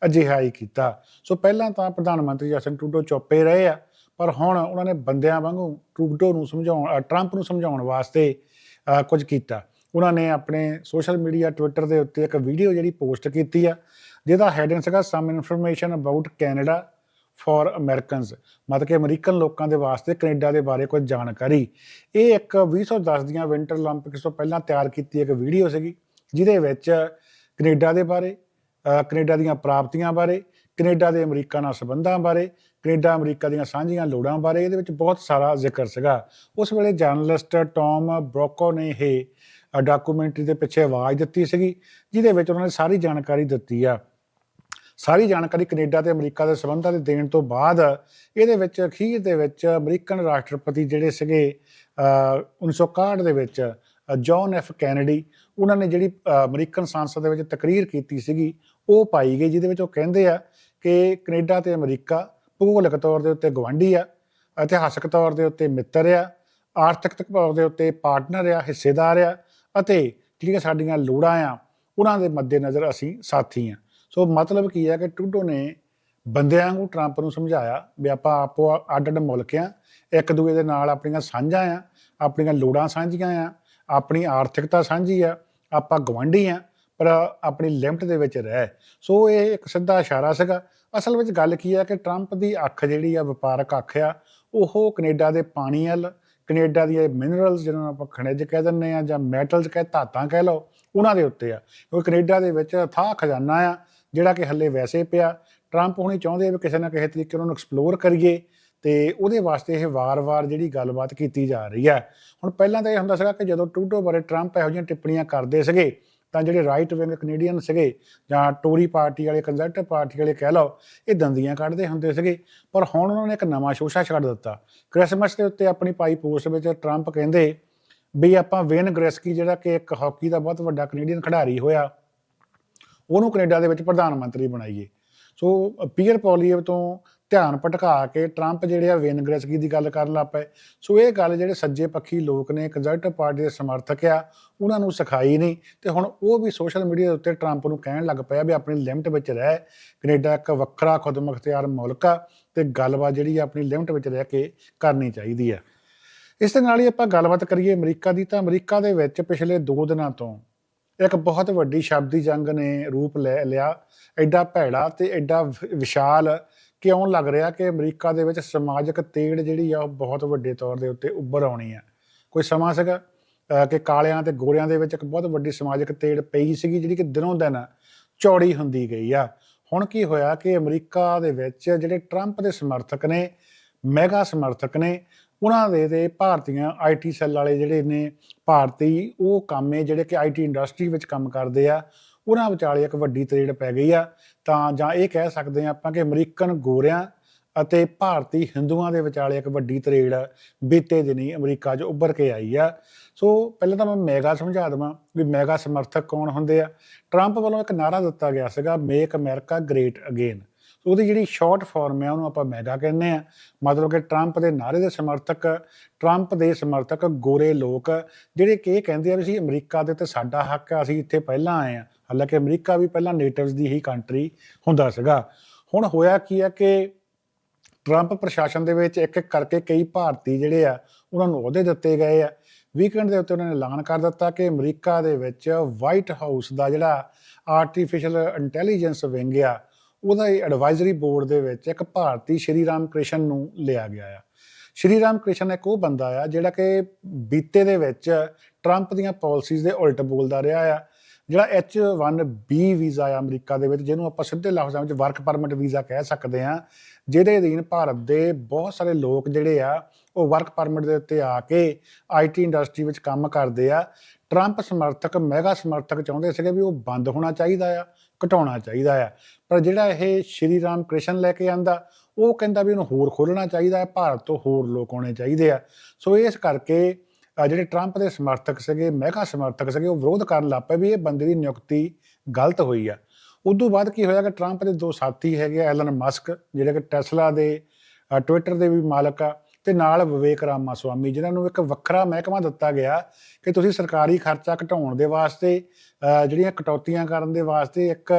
ਅਜਿਹਾ ਹੀ ਕੀਤਾ। ਸੋ ਪਹਿਲਾਂ ਤਾਂ ਪ੍ਰਧਾਨ ਮੰਤਰੀ ਜਸਟਨ ਟਰੂਡੋ ਚੁੱਪੇ ਰਹੇ ਆ। ਪਰ ਹੁਣ ਉਹਨਾਂ ਨੇ ਬੰਦਿਆਂ ਵਾਂਗੂ ਟਰੂਡੋ ਨੂੰ ਸਮਝਾਉਣ ਟਰੰਪ ਨੂੰ ਸਮਝਾਉਣ ਵਾਸਤੇ ਕੁਝ ਕੀਤਾ। ਉਹਨਾਂ ਨੇ ਆਪਣੇ ਸੋਸ਼ਲ ਮੀਡੀਆ, ਟਵਿੱਟਰ ਦੇ ਉੱਤੇ ਇੱਕ ਵੀਡੀਓ ਜਿਹੜੀ ਪੋਸਟ ਕੀਤੀ ਆ, ਜਿਹਦਾ ਹੈਡਿੰਗ ਸੀਗਾ some information about Canada for Americans ਮਤਲਬ ਕਿ ਅਮਰੀਕਨ ਲੋਕਾਂ ਦੇ ਵਾਸਤੇ, ਕੈਨੇਡਾ ਦੇ ਬਾਰੇ ਕੁਝ ਜਾਣਕਾਰੀ। ਇਹ ਇੱਕ 2010 ਦੀਆਂ ਵਿੰਟਰ 올림픽ਸ ਤੋਂ ਪਹਿਲਾਂ ਤਿਆਰ ਕੀਤੀ ਇੱਕ ਵੀਡੀਓ ਸੀਗੀ, ਜਿਹਦੇ ਵਿੱਚ ਕੈਨੇਡਾ ਦੇ ਬਾਰੇ ਕੈਨੇਡਾ ਦੀਆਂ ਪ੍ਰਾਪਤੀਆਂ ਬਾਰੇ, ਕੈਨੇਡਾ ਦੇ ਅਮਰੀਕਾ ਨਾਲ ਸੰਬੰਧਾਂ ਬਾਰੇ ਕੈਨੇਡਾ ਅਮਰੀਕਾ ਦੀਆਂ ਸਾਂਝੀਆਂ ਲੋੜਾਂ ਬਾਰੇ ਇਹਦੇ ਵਿੱਚ ਬਹੁਤ ਸਾਰਾ ਜ਼ਿਕਰ ਸੀਗਾ। ਉਸ ਵੇਲੇ ਜਰਨਲਿਸਟ ਟੌਮ ਬ੍ਰੋਕੋ ਨੇ ਇਹ ਡਾਕੂਮੈਂਟਰੀ ਦੇ ਪਿੱਛੇ ਆਵਾਜ਼ ਦਿੱਤੀ ਸੀਗੀ ਜਿਹਦੇ ਵਿੱਚ ਉਹਨਾਂ ਨੇ ਸਾਰੀ ਜਾਣਕਾਰੀ ਦਿੱਤੀ ਆ। ਸਾਰੀ ਜਾਣਕਾਰੀ ਕੈਨੇਡਾ ਤੇ ਅਮਰੀਕਾ ਦੇ ਸੰਬੰਧਾਂ ਦੇ ਦੇਣ ਤੋਂ ਬਾਅਦ ਇਹਦੇ ਵਿੱਚ ਅਖੀਰ ਦੇ ਵਿੱਚ ਅਮਰੀਕਨ ਰਾਸ਼ਟਰਪਤੀ ਜਿਹੜੇ ਸੀਗੇ ਅ, 1961 ਦੇ ਵਿੱਚ ਅ, ਜੌਨ ਐਫ ਕੈਨੇਡੀ ਉਹਨਾਂ ਨੇ ਜਿਹੜੀ ਅਮਰੀਕਨ ਸੰਸਦ ਦੇ ਵਿੱਚ ਤਕਰੀਰ ਕੀਤੀ ਸੀਗੀ ਉਹ ਪਾਈ ਗਈ ਜਿਹਦੇ ਵਿੱਚ ਉਹ ਕਹਿੰਦੇ ਆ ਕਿ ਕੈਨੇਡਾ ਤੇ ਅਮਰੀਕਾ ਭੂਗੋਲਿਕ ਤੌਰ ਦੇ ਉੱਤੇ ਗਵਾਂਢੀ ਆ, ਇਤਿਹਾਸਕ ਤੌਰ ਦੇ ਉੱਤੇ ਮਿੱਤਰ ਆ, ਆਰਥਿਕ ਤੌਰ ਦੇ ਉੱਤੇ ਪਾਰਟਨਰ ਆ, ਹਿੱਸੇਦਾਰ ਆ ਅਤੇ ਜਿਹੜੀਆਂ ਸਾਡੀਆਂ ਲੋੜਾਂ ਆ, ਉਹਨਾਂ ਦੇ ਮੱਦੇਨਜ਼ਰ ਅਸੀਂ ਸਾਥੀ ਆ। ਸੋ ਮਤਲਬ ਕੀ ਹੈ ਕਿ ਟਰੂਡੋ ਨੇ ਬੰਦਿਆਂ ਨੂੰ ਟਰੰਪ ਨੂੰ ਸਮਝਾਇਆ ਵੀ ਆਪਾਂ ਆਪੋ ਅੱਡ ਅੱਡ ਮੁਲਕ ਆ, ਇੱਕ ਦੂਜੇ ਦੇ ਨਾਲ ਆਪਣੀਆਂ ਸਾਂਝਾਂ ਆ, ਆਪਣੀਆਂ ਲੋੜਾਂ ਸਾਂਝੀਆਂ ਆ, ਆਪਣੀ ਆਰਥਿਕਤਾ ਸਾਂਝੀ ਆ, ਆਪਾਂ ਗਵਾਂਢੀ ਆ, ਪਰ ਆਪਣੀ ਲਿਮਟ ਦੇ ਵਿੱਚ ਰਹਿ। ਸੋ ਇਹ ਇੱਕ ਸਿੱਧਾ ਇਸ਼ਾਰਾ ਸੀਗਾ ਅਸਲ ਵਿੱਚ ਗੱਲ ਕੀ ਹੈ ਕਿ ਟਰੰਪ ਦੀ ਅੱਖ ਜਿਹੜੀ ਆ, ਵਪਾਰਕ ਅੱਖ ਆ, ਉਹ ਕੈਨੇਡਾ ਦੇ ਪਾਣੀ ਵੱਲ, ਕੈਨੇਡਾ ਦੀਆਂ ਮਿਨਰਲਸ ਜਿਹਨਾਂ ਨੂੰ ਆਪਾਂ ਖਣਿਜ ਕਹਿ ਦਿੰਦੇ ਆ ਜਾਂ ਮੈਟਲਸ ਕਹਿ, ਧਾਤਾਂ ਕਹਿ ਲਓ, ਉਹਨਾਂ ਦੇ ਉੱਤੇ ਆ। ਕਿਉਂਕਿ ਕੈਨੇਡਾ ਦੇ ਵਿੱਚ ਥਾਹ ਖਜ਼ਾਨਾ ਆ, ਜਿਹੜਾ ਕਿ ਹੱਲੇ ਵੈਸੇ ਪਿਆ। ਟਰੰਪ ਹੁਣੀ ਚਾਹੁੰਦੇ ਆ ਵੀ ਕਿਸੇ ਨਾ ਕਿਸੇ ਤਰੀਕੇ ਨਾਲ ਉਹਨੂੰ ਐਕਸਪਲੋਰ ਕਰੀਏ ਤੇ ਉਹਦੇ ਵਾਸਤੇ ਇਹ ਵਾਰ-ਵਾਰ ਜਿਹੜੀ ਗੱਲਬਾਤ ਕੀਤੀ ਜਾ ਰਹੀ ਹੈ ਹੁਣ ਪਹਿਲਾਂ ਤਾਂ ਇਹ ਹੁੰਦਾ ਸੀਗਾ ਕਿ ਜਦੋਂ ਟਰੂਡੋ ਬਾਰੇ ਟਰੰਪ ਇਹੋ ਜਿਹੀਆਂ ਟਿੱਪਣੀਆਂ ਕਰਦੇ ਸੀਗੇ ਤਾਂ ਜਿਹੜੇ ਰਾਈਟ ਵਿੰਗ ਕੈਨੇਡੀਅਨ ਸੀਗੇ ਜਾਂ ਟੋਰੀ ਪਾਰਟੀ ਵਾਲੇ ਕੰਜ਼ਰਵੇਟਿਵ ਪਾਰਟੀ ਵਾਲੇ ਕਹਿ ਲਓ, ਇਹ ਦੰਦੀਆਂ ਕੱਢਦੇ ਹੁੰਦੇ ਸੀਗੇ। ਪਰ ਹੁਣ ਉਹਨਾਂ ਨੇ ਇੱਕ ਨਵਾਂ ਸ਼ੋਸ਼ਾ ਛੱਡ ਦਿੱਤਾ। ਕ੍ਰਿਸਮਸ ਦੇ ਉੱਤੇ ਆਪਣੀ ਪਾਈ ਪੋਸਟ ਵਿੱਚ ਟਰੰਪ ਕਹਿੰਦੇ ਵੀ ਆਪਾਂ ਵੇਨ ਗ੍ਰੈਸਕੀ ਜਿਹੜਾ ਕਿ ਇੱਕ ਹਾਕੀ ਦਾ ਬਹੁਤ ਵੱਡਾ ਕੈਨੇਡੀਅਨ ਖਿਡਾਰੀ ਹੋਇਆ, ਉਹਨੂੰ ਕੈਨੇਡਾ ਦੇ ਵਿੱਚ ਪ੍ਰਧਾਨ ਮੰਤਰੀ ਬਣਾਈਏ। ਸੋ ਪੀਅਰ ਪੋਲੀਅਵ ਤੋਂ ਧਿਆਨ ਭਟਕਾ ਕੇ ਟਰੰਪ ਜਿਹੜੇ ਆ ਵੇਨਗ੍ਰੈਸਕੀ ਦੀ ਗੱਲ ਕਰਨ ਲੱਗ ਪਏ। ਸੋ ਇਹ ਗੱਲ ਜਿਹੜੇ ਸੱਜੇ ਪੱਖੀ ਲੋਕ ਨੇ ਕੰਜ਼ਰਵੇਟਿਵ ਪਾਰਟੀ ਦੇ ਸਮਰਥਕ ਆ, ਉਹਨਾਂ ਨੂੰ ਸਿਖਾਈ ਨਹੀਂ। ਤੇ ਹੁਣ ਉਹ ਵੀ ਸੋਸ਼ਲ ਮੀਡੀਆ ਦੇ ਉੱਤੇ ਟਰੰਪ ਨੂੰ ਕਹਿਣ ਲੱਗ ਪਿਆ ਵੀ ਆਪਣੀ ਲਿਮਟ ਵਿੱਚ ਰਹਿ। ਕੈਨੇਡਾ ਇੱਕ ਵੱਖਰਾ ਖੁਦਮੁਖਤਿਆਰ ਮੁਲਕ ਆ ਤੇ ਗੱਲਬਾਤ ਜਿਹੜੀ ਆ ਆਪਣੀ ਲਿਮਟ ਵਿੱਚ ਰਹਿ ਕੇ ਕਰਨੀ ਚਾਹੀਦੀ ਆ। ਇਸ ਦੇ ਨਾਲ ਹੀ ਆਪਾਂ ਗੱਲਬਾਤ ਕਰੀਏ ਅਮਰੀਕਾ ਦੀ ਤਾਂ ਅਮਰੀਕਾ ਦੇ ਵਿੱਚ ਪਿਛਲੇ 2 ਦਿਨਾਂ ਤੋਂ ਇੱਕ ਬਹੁਤ ਵੱਡੀ ਸ਼ਬਦੀ ਜੰਗ ਨੇ ਰੂਪ ਲੈ ਲਿਆ। ਐਡਾ ਭੈੜਾ ਤੇ ਐਡਾ ਵਿ- ਵਿਸ਼ਾਲ ਕਿਉਂ ਲੱਗ ਰਿਹਾ ਕਿ ਅਮਰੀਕਾ ਦੇ ਵਿੱਚ ਸਮਾਜਿਕ ਤੇੜ ਜਿਹੜੀ ਆ ਉਹ ਬਹੁਤ ਵੱਡੇ ਤੌਰ ਦੇ ਉੱਤੇ ਉੱਭਰ ਆਉਣੀ ਆ? ਕੋਈ ਸਮਾਂ ਸੀਗਾ ਕਿ ਕਾਲਿਆਂ ਤੇ ਗੋਰਿਆਂ ਦੇ ਵਿੱਚ ਇੱਕ ਬਹੁਤ ਵੱਡੀ ਸਮਾਜਿਕ ਤੇੜ ਪਈ ਸੀਗੀ ਜਿਹੜੀ ਕਿ ਦਿਨੋਂ ਦਿਨ ਚੌੜੀ ਹੁੰਦੀ ਗਈ ਆ? ਹੁਣ ਕੀ ਹੋਇਆ ਕਿ ਅਮਰੀਕਾ ਦੇ ਵਿੱਚ ਜਿਹੜੇ ਟਰੰਪ ਦੇ ਸਮਰਥਕ ਨੇ, ਮੈਗਾ ਸਮਰਥਕ ਨੇ, ਉਹਨਾਂ ਦੇ ਤੇ ਭਾਰਤੀਆਂ ਆਈਟੀ ਸੈੱਲ ਵਾਲੇ ਜਿਹੜੇ ਨੇ ਭਾਰਤੀ, ਉਹ ਕਾਮੇ ਜਿਹੜੇ ਕਿ ਆਈਟੀ ਇੰਡਸਟਰੀ ਵਿੱਚ ਕੰਮ ਕਰਦੇ ਆ ਉਹਨਾਂ ਵਿਚਾਲੇ ਇੱਕ ਵੱਡੀ ਤਰੇੜ ਪੈ ਗਈ ਆ। ਤਾਂ ਜਾਂ ਇਹ ਕਹਿ ਸਕਦੇ ਆ ਆਪਾਂ ਕਿ ਅਮਰੀਕਨ ਗੋਰਿਆਂ ਅਤੇ ਭਾਰਤੀ ਹਿੰਦੂਆਂ ਦੇ ਵਿਚਾਲੇ ਇੱਕ ਵੱਡੀ ਤਰੇੜ ਬੀਤੇ ਦਿਨੀ ਅਮਰੀਕਾ 'ਚ ਉੱਭਰ ਕੇ ਆਈ ਆ। ਸੋ ਪਹਿਲਾਂ ਤਾਂ ਮੈਂ ਮੈਗਾ ਸਮਝਾ ਦਵਾਂ ਵੀ ਮੈਗਾ ਸਮਰਥਕ ਕੌਣ ਹੁੰਦੇ ਆ। ਟਰੰਪ ਵੱਲੋਂ ਇੱਕ ਨਾਰਾ ਦਿੱਤਾ ਗਿਆ ਸੀਗਾ ਮੇਕ ਅਮਰੀਕਾ ਗ੍ਰੇਟ ਅਗੇਨ ਉਹਦੀ ਜਿਹੜੀ ਸ਼ਾਰਟ ਫਾਰਮ ਹੈ ਉਹਨੂੰ ਆਪਾਂ ਮੈਗਾ ਕਹਿੰਦੇ ਆ। ਮਤਲਬ ਕਿ ਟਰੰਪ ਦੇ ਨਾਰੇ ਦੇ ਸਮਰਥਕ, ਟਰੰਪ ਦੇ ਸਮਰਥਕ ਗੋਰੇ ਲੋਕ, ਜਿਹੜੇ ਕਿ ਇਹ ਕਹਿੰਦੇ ਆ ਵੀ ਅਸੀਂ ਅਮਰੀਕਾ ਦੇ ਤੇ ਸਾਡਾ ਹੱਕ ਆ, ਅਸੀਂ ਇੱਥੇ ਪਹਿਲਾਂ ਆਏ ਆ। ਹਾਲਾਂਕਿ ਅਮਰੀਕਾ ਵੀ ਪਹਿਲਾਂ ਨੇਟਿਵਸ ਦੀ ਹੀ ਕੰਟਰੀ ਹੁੰਦਾ ਸੀਗਾ। ਹੁਣ ਹੋਇਆ ਕੀ ਹੈ ਕਿ ਟਰੰਪ ਪ੍ਰਸ਼ਾਸਨ ਦੇ ਵਿੱਚ ਇੱਕ ਇੱਕ ਕਰਕੇ ਕਈ ਭਾਰਤੀ ਜਿਹੜੇ ਆ, ਉਹਨਾਂ ਨੂੰ ਅਹੁਦੇ ਦਿੱਤੇ ਗਏ ਆ। ਵੀਕਐਂਡ ਦੇ ਉੱਤੇ ਉਹਨਾਂ ਨੇ ਐਲਾਨ ਕਰ ਦਿੱਤਾ ਕਿ ਅਮਰੀਕਾ ਦੇ ਵਿੱਚ ਵਾਈਟ ਹਾਊਸ ਦਾ ਜਿਹੜਾ ਆਰਟੀਫੀਸ਼ੀਅਲ ਇੰਟੈਲੀਜੈਂਸ ਵਿੰਗ ਆ, ਉਹਦਾ ਐਡਵਾਈਜ਼ਰੀ ਬੋਰਡ ਦੇ ਵਿੱਚ ਇੱਕ ਭਾਰਤੀ ਸ਼੍ਰੀ ਰਾਮ ਕ੍ਰਿਸ਼ਨ ਨੂੰ ਲਿਆ ਗਿਆ ਆ। ਸ਼੍ਰੀ ਰਾਮ ਕ੍ਰਿਸ਼ਨ ਇੱਕ ਉਹ ਬੰਦਾ ਆ ਜਿਹੜਾ ਕਿ ਬੀਤੇ ਦੇ ਵਿੱਚ ਟਰੰਪ ਦੀਆਂ ਪਾਲਿਸੀਜ਼ ਦੇ ਉਲਟ ਬੋਲਦਾ ਰਿਹਾ ਆ। ਜਿਹੜਾ H1B ਵੀਜ਼ਾ ਆ ਅਮਰੀਕਾ ਦੇ ਵਿੱਚ, ਜਿਹਨੂੰ ਆਪਾਂ ਸਿੱਧੇ ਲਫ਼ਜ਼ਾਂ ਵਿੱਚ ਵਰਕ ਪਰਮਿਟ ਵੀਜ਼ਾ ਕਹਿ ਸਕਦੇ ਹਾਂ, ਜਿਹਦੇ ਅਧੀਨ ਭਾਰਤ ਦੇ ਬਹੁਤ ਸਾਰੇ ਲੋਕ ਜਿਹੜੇ ਆ, ਉਹ ਵਰਕ ਪਰਮਿਟ ਦੇ ਉੱਤੇ ਆ ਕੇ ਆਈਟੀ ਇੰਡਸਟਰੀ ਵਿੱਚ ਕੰਮ ਕਰਦੇ ਆ। ਟਰੰਪ ਸਮਰਥਕ ਮੈਗਾ ਸਮਰਥਕ ਚਾਹੁੰਦੇ ਸੀਗੇ ਵੀ ਉਹ ਬੰਦ ਹੋਣਾ ਚਾਹੀਦਾ ਆ, ਘਟਾਉਣਾ ਚਾਹੀਦਾ ਆ। ਪਰ ਜਿਹੜਾ ਇਹ ਸ਼੍ਰੀ ਰਾਮ ਕ੍ਰਿਸ਼ਨ ਲੈ ਕੇ ਆਂਦਾ, ਉਹ ਕਹਿੰਦਾ ਵੀ ਉਹਨੂੰ ਹੋਰ ਖੋਲਣਾ ਚਾਹੀਦਾ ਹੈ, ਭਾਰਤ ਤੋਂ ਹੋਰ ਲੋਕ ਆਉਣੇ ਚਾਹੀਦੇ ਆ। ਸੋ ਇਸ ਕਰਕੇ ਜਿਹੜੇ ਟਰੰਪ ਦੇ ਸਮਰਥਕ ਸੀਗੇ ਮੈਗਾ ਸਮਰਥਕ ਸੀਗੇ, ਉਹ ਵਿਰੋਧ ਕਰਨ ਲੱਗ ਪਏ ਵੀ ਇਹ ਬੰਦੇ ਦੀ ਨਿਯੁਕਤੀ ਗਲਤ ਹੋਈ ਆ। ਉਦੋਂ ਬਾਅਦ ਕੀ ਹੋਇਆ ਕਿ ਟਰੰਪ ਦੇ ਦੋ ਸਾਥੀ ਹੈਗੇ ਆ ਐਲਨ ਮਸਕ ਜਿਹੜੇ ਕਿ ਟੈਸਲਾ ਦੇ ਟਵਿੱਟਰ ਦੇ ਵੀ ਮਾਲਕ ਆ, ਤੇ ਨਾਲ ਵਿਵੇਕ ਰਾਮਾ ਸਵਾਮੀ ਜਿਨ੍ਹਾਂ ਨੂੰ ਇੱਕ ਵੱਖਰਾ ਮਹਿਕਮਾ ਦਿੱਤਾ ਗਿਆ ਕਿ ਤੁਸੀਂ ਸਰਕਾਰੀ ਖਰਚਾ ਘਟਾਉਣ ਦੇ ਵਾਸਤੇ ਜਿਹੜੀਆਂ ਕਟੌਤੀਆਂ ਕਰਨ ਦੇ ਵਾਸਤੇ ਇੱਕ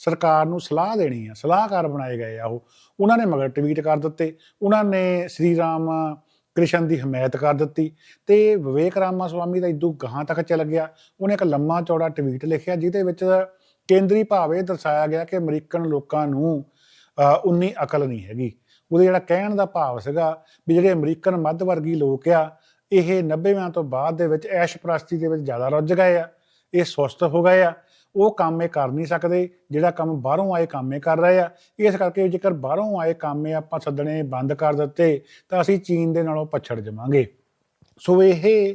ਸਰਕਾਰ ਨੂੰ ਸਲਾਹ ਦੇਣੀ ਆ, ਸਲਾਹਕਾਰ ਬਣਾਏ ਗਏ ਆ ਉਹ। ਉਹਨਾਂ ਨੇ ਮਗਰ ਟਵੀਟ ਕਰ ਦਿੱਤੇ। ਉਹਨਾਂ ਨੇ ਸ੍ਰੀ ਰਾਮ ਕ੍ਰਿਸ਼ਨ ਦੀ ਹਮਾਇਤ ਕਰ ਦਿੱਤੀ ਤੇ ਵਿਵੇਕ ਰਾਮਾ ਸਵਾਮੀ ਦਾ ਇਦੋਂ ਗਾਹਾਂ ਤੱਕ ਚੱਲ ਗਿਆ। ਉਹਨੇ ਇੱਕ ਲੰਮਾ ਚੌੜਾ ਟਵੀਟ ਲਿਖਿਆ ਜਿਹਦੇ ਵਿੱਚ ਕੇਂਦਰੀ ਭਾਵ ਇਹ ਦਰਸਾਇਆ ਗਿਆ ਕਿ ਅਮਰੀਕਨ ਲੋਕਾਂ ਨੂੰ ਉਨੀ ਅਕਲ ਨਹੀਂ ਹੈਗੀ। ਉਹਦੇ ਜਿਹੜਾ ਕਹਿਣ ਦਾ ਭਾਵ ਸੀਗਾ ਵੀ ਜਿਹੜੇ ਅਮਰੀਕਨ ਮੱਧ ਵਰਗੀ ਲੋਕ ਆ, ਇਹ 90ਵਿਆਂ ਤੋਂ ਬਾਅਦ ਦੇ ਵਿੱਚ ਐਸ਼ ਪ੍ਰਸਤੀ ਦੇ ਵਿੱਚ ਜ਼ਿਆਦਾ ਰੁੱਝ ਗਏ ਆ, ਇਹ ਸੁਸਤ ਹੋ ਗਏ ਆ ਉਹ ਕੰਮ ਇਹ ਕਰ ਨਹੀਂ ਸਕਦੇ, ਜਿਹੜਾ ਕੰਮ ਬਾਹਰੋਂ ਆਏ ਕੰਮ ਇਹ ਕਰ ਰਹੇ ਆ। ਇਸ ਕਰਕੇ ਜੇਕਰ ਬਾਹਰੋਂ ਆਏ ਕੰਮ ਇਹ ਆਪਾਂ ਸੱਦਣੇ ਬੰਦ ਕਰ ਦਿੱਤੇ, ਤਾਂ ਅਸੀਂ ਚੀਨ ਦੇ ਨਾਲੋਂ ਪਛੜ ਜਾਵਾਂਗੇ। ਸੋ ਇਹ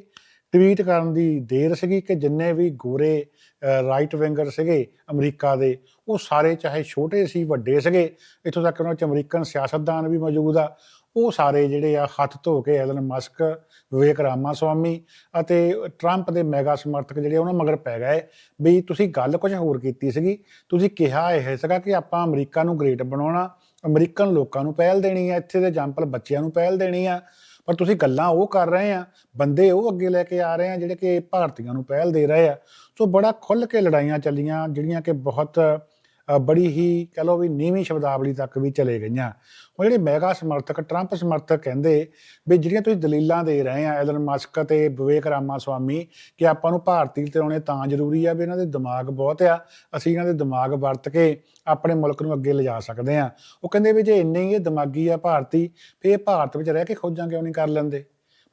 ਟਵੀਟ ਕਰਨ ਦੀ ਦੇਰ ਸੀਗੀ ਕਿ ਜਿੰਨੇ ਵੀ ਗੋਰੇ ਰਾਈਟ ਵਿੰਗਰ ਸੀਗੇ ਅਮਰੀਕਾ ਦੇ, ਉਹ ਸਾਰੇ ਚਾਹੇ ਛੋਟੇ ਸੀ, ਵੱਡੇ ਸੀਗੇ, ਇੱਥੋਂ ਤੱਕ ਉਹਨਾਂ 'ਚ ਅਮਰੀਕਨ ਸਿਆਸਤਦਾਨ ਵੀ ਮੌਜੂਦ ਆ। ਉਹ ਸਾਰੇ ਜਿਹੜੇ ਆ, ਹੱਥ ਧੋ ਕੇ ਐਲਨ ਮਸਕ ਵਿਵੇਕ ਰਾਮਾ ਸਵਾਮੀ ਅਤੇ ਟਰੰਪ ਦੇ ਮੈਗਾ ਸਮਰਥਕ ਜਿਹੜੇ ਉਹਨਾਂ ਮਗਰ ਪੈ ਗਏ। ਵੀ ਤੁਸੀਂ ਗੱਲ ਕੁਝ ਹੋਰ ਕੀਤੀ ਸੀਗੀ। ਤੁਸੀਂ ਕਿਹਾ ਇਹ ਸੀਗਾ ਕਿ ਆਪਾਂ ਅਮਰੀਕਾ ਨੂੰ ਗ੍ਰੇਟ ਬਣਾਉਣਾ, ਅਮਰੀਕਨ ਲੋਕਾਂ ਨੂੰ ਪਹਿਲ ਦੇਣੀ ਆ, ਇੱਥੇ ਦੇ ਐਗਜਾਮਪਲ ਬੱਚਿਆਂ ਨੂੰ ਪਹਿਲ ਦੇਣੀ ਆ। ਪਰ ਤੁਸੀਂ ਗੱਲਾਂ ਉਹ ਕਰ ਰਹੇ ਆ, ਬੰਦੇ ਉਹ ਅੱਗੇ ਲੈ ਕੇ ਆ ਰਹੇ ਆ, ਜਿਹੜੇ ਕਿ ਭਾਰਤੀਆਂ ਨੂੰ ਪਹਿਲ ਦੇ ਰਹੇ ਆ। ਸੋ ਬੜਾ ਖੁੱਲ ਕੇ ਲੜਾਈਆਂ ਚੱਲੀਆਂ, ਜਿਹੜੀਆਂ ਕਿ ਬਹੁਤ ਬੜੀ ਹੀ ਕਹ ਲਓ ਵੀ ਨੀਵੀਂ ਸ਼ਬਦਾਵਲੀ ਤੱਕ ਵੀ ਚਲੇ ਗਈਆਂ। ਉਹ ਜਿਹੜੇ ਮੈਗਾ ਸਮਰਥਕ, ਟਰੰਪ ਸਮਰਥਕ ਕਹਿੰਦੇ ਵੀ ਜਿਹੜੀਆਂ ਤੁਸੀਂ ਦਲੀਲਾਂ ਦੇ ਰਹੇ ਆ ਐਲਨ ਮਸਕ ਤੇ ਵਿਵੇਕ ਰਾਮਾ ਸਵਾਮੀ ਕਿ ਆਪਾਂ ਨੂੰ ਭਾਰਤੀ ਤੇ ਆਉਣੇ ਤਾਂ ਜ਼ਰੂਰੀ ਆ ਵੀ ਇਹਨਾਂ ਦੇ ਦਿਮਾਗ ਬਹੁਤ ਆ, ਅਸੀਂ ਇਹਨਾਂ ਦੇ ਦਿਮਾਗ ਵਰਤ ਕੇ ਆਪਣੇ ਮੁਲਕ ਨੂੰ ਅੱਗੇ ਲਿਜਾ ਸਕਦੇ ਆ। ਉਹ ਕਹਿੰਦੇ ਵੀ ਜੇ ਇੰਨੇ ਹੀ ਇਹ ਦਿਮਾਗੀ ਆ ਭਾਰਤੀ ਫੇ ਇਹ ਭਾਰਤ ਵਿੱਚ ਰਹਿ ਕੇ ਖੋਜਾਂ ਕਿਉਂ ਨਹੀਂ ਕਰ ਲੈਂਦੇ?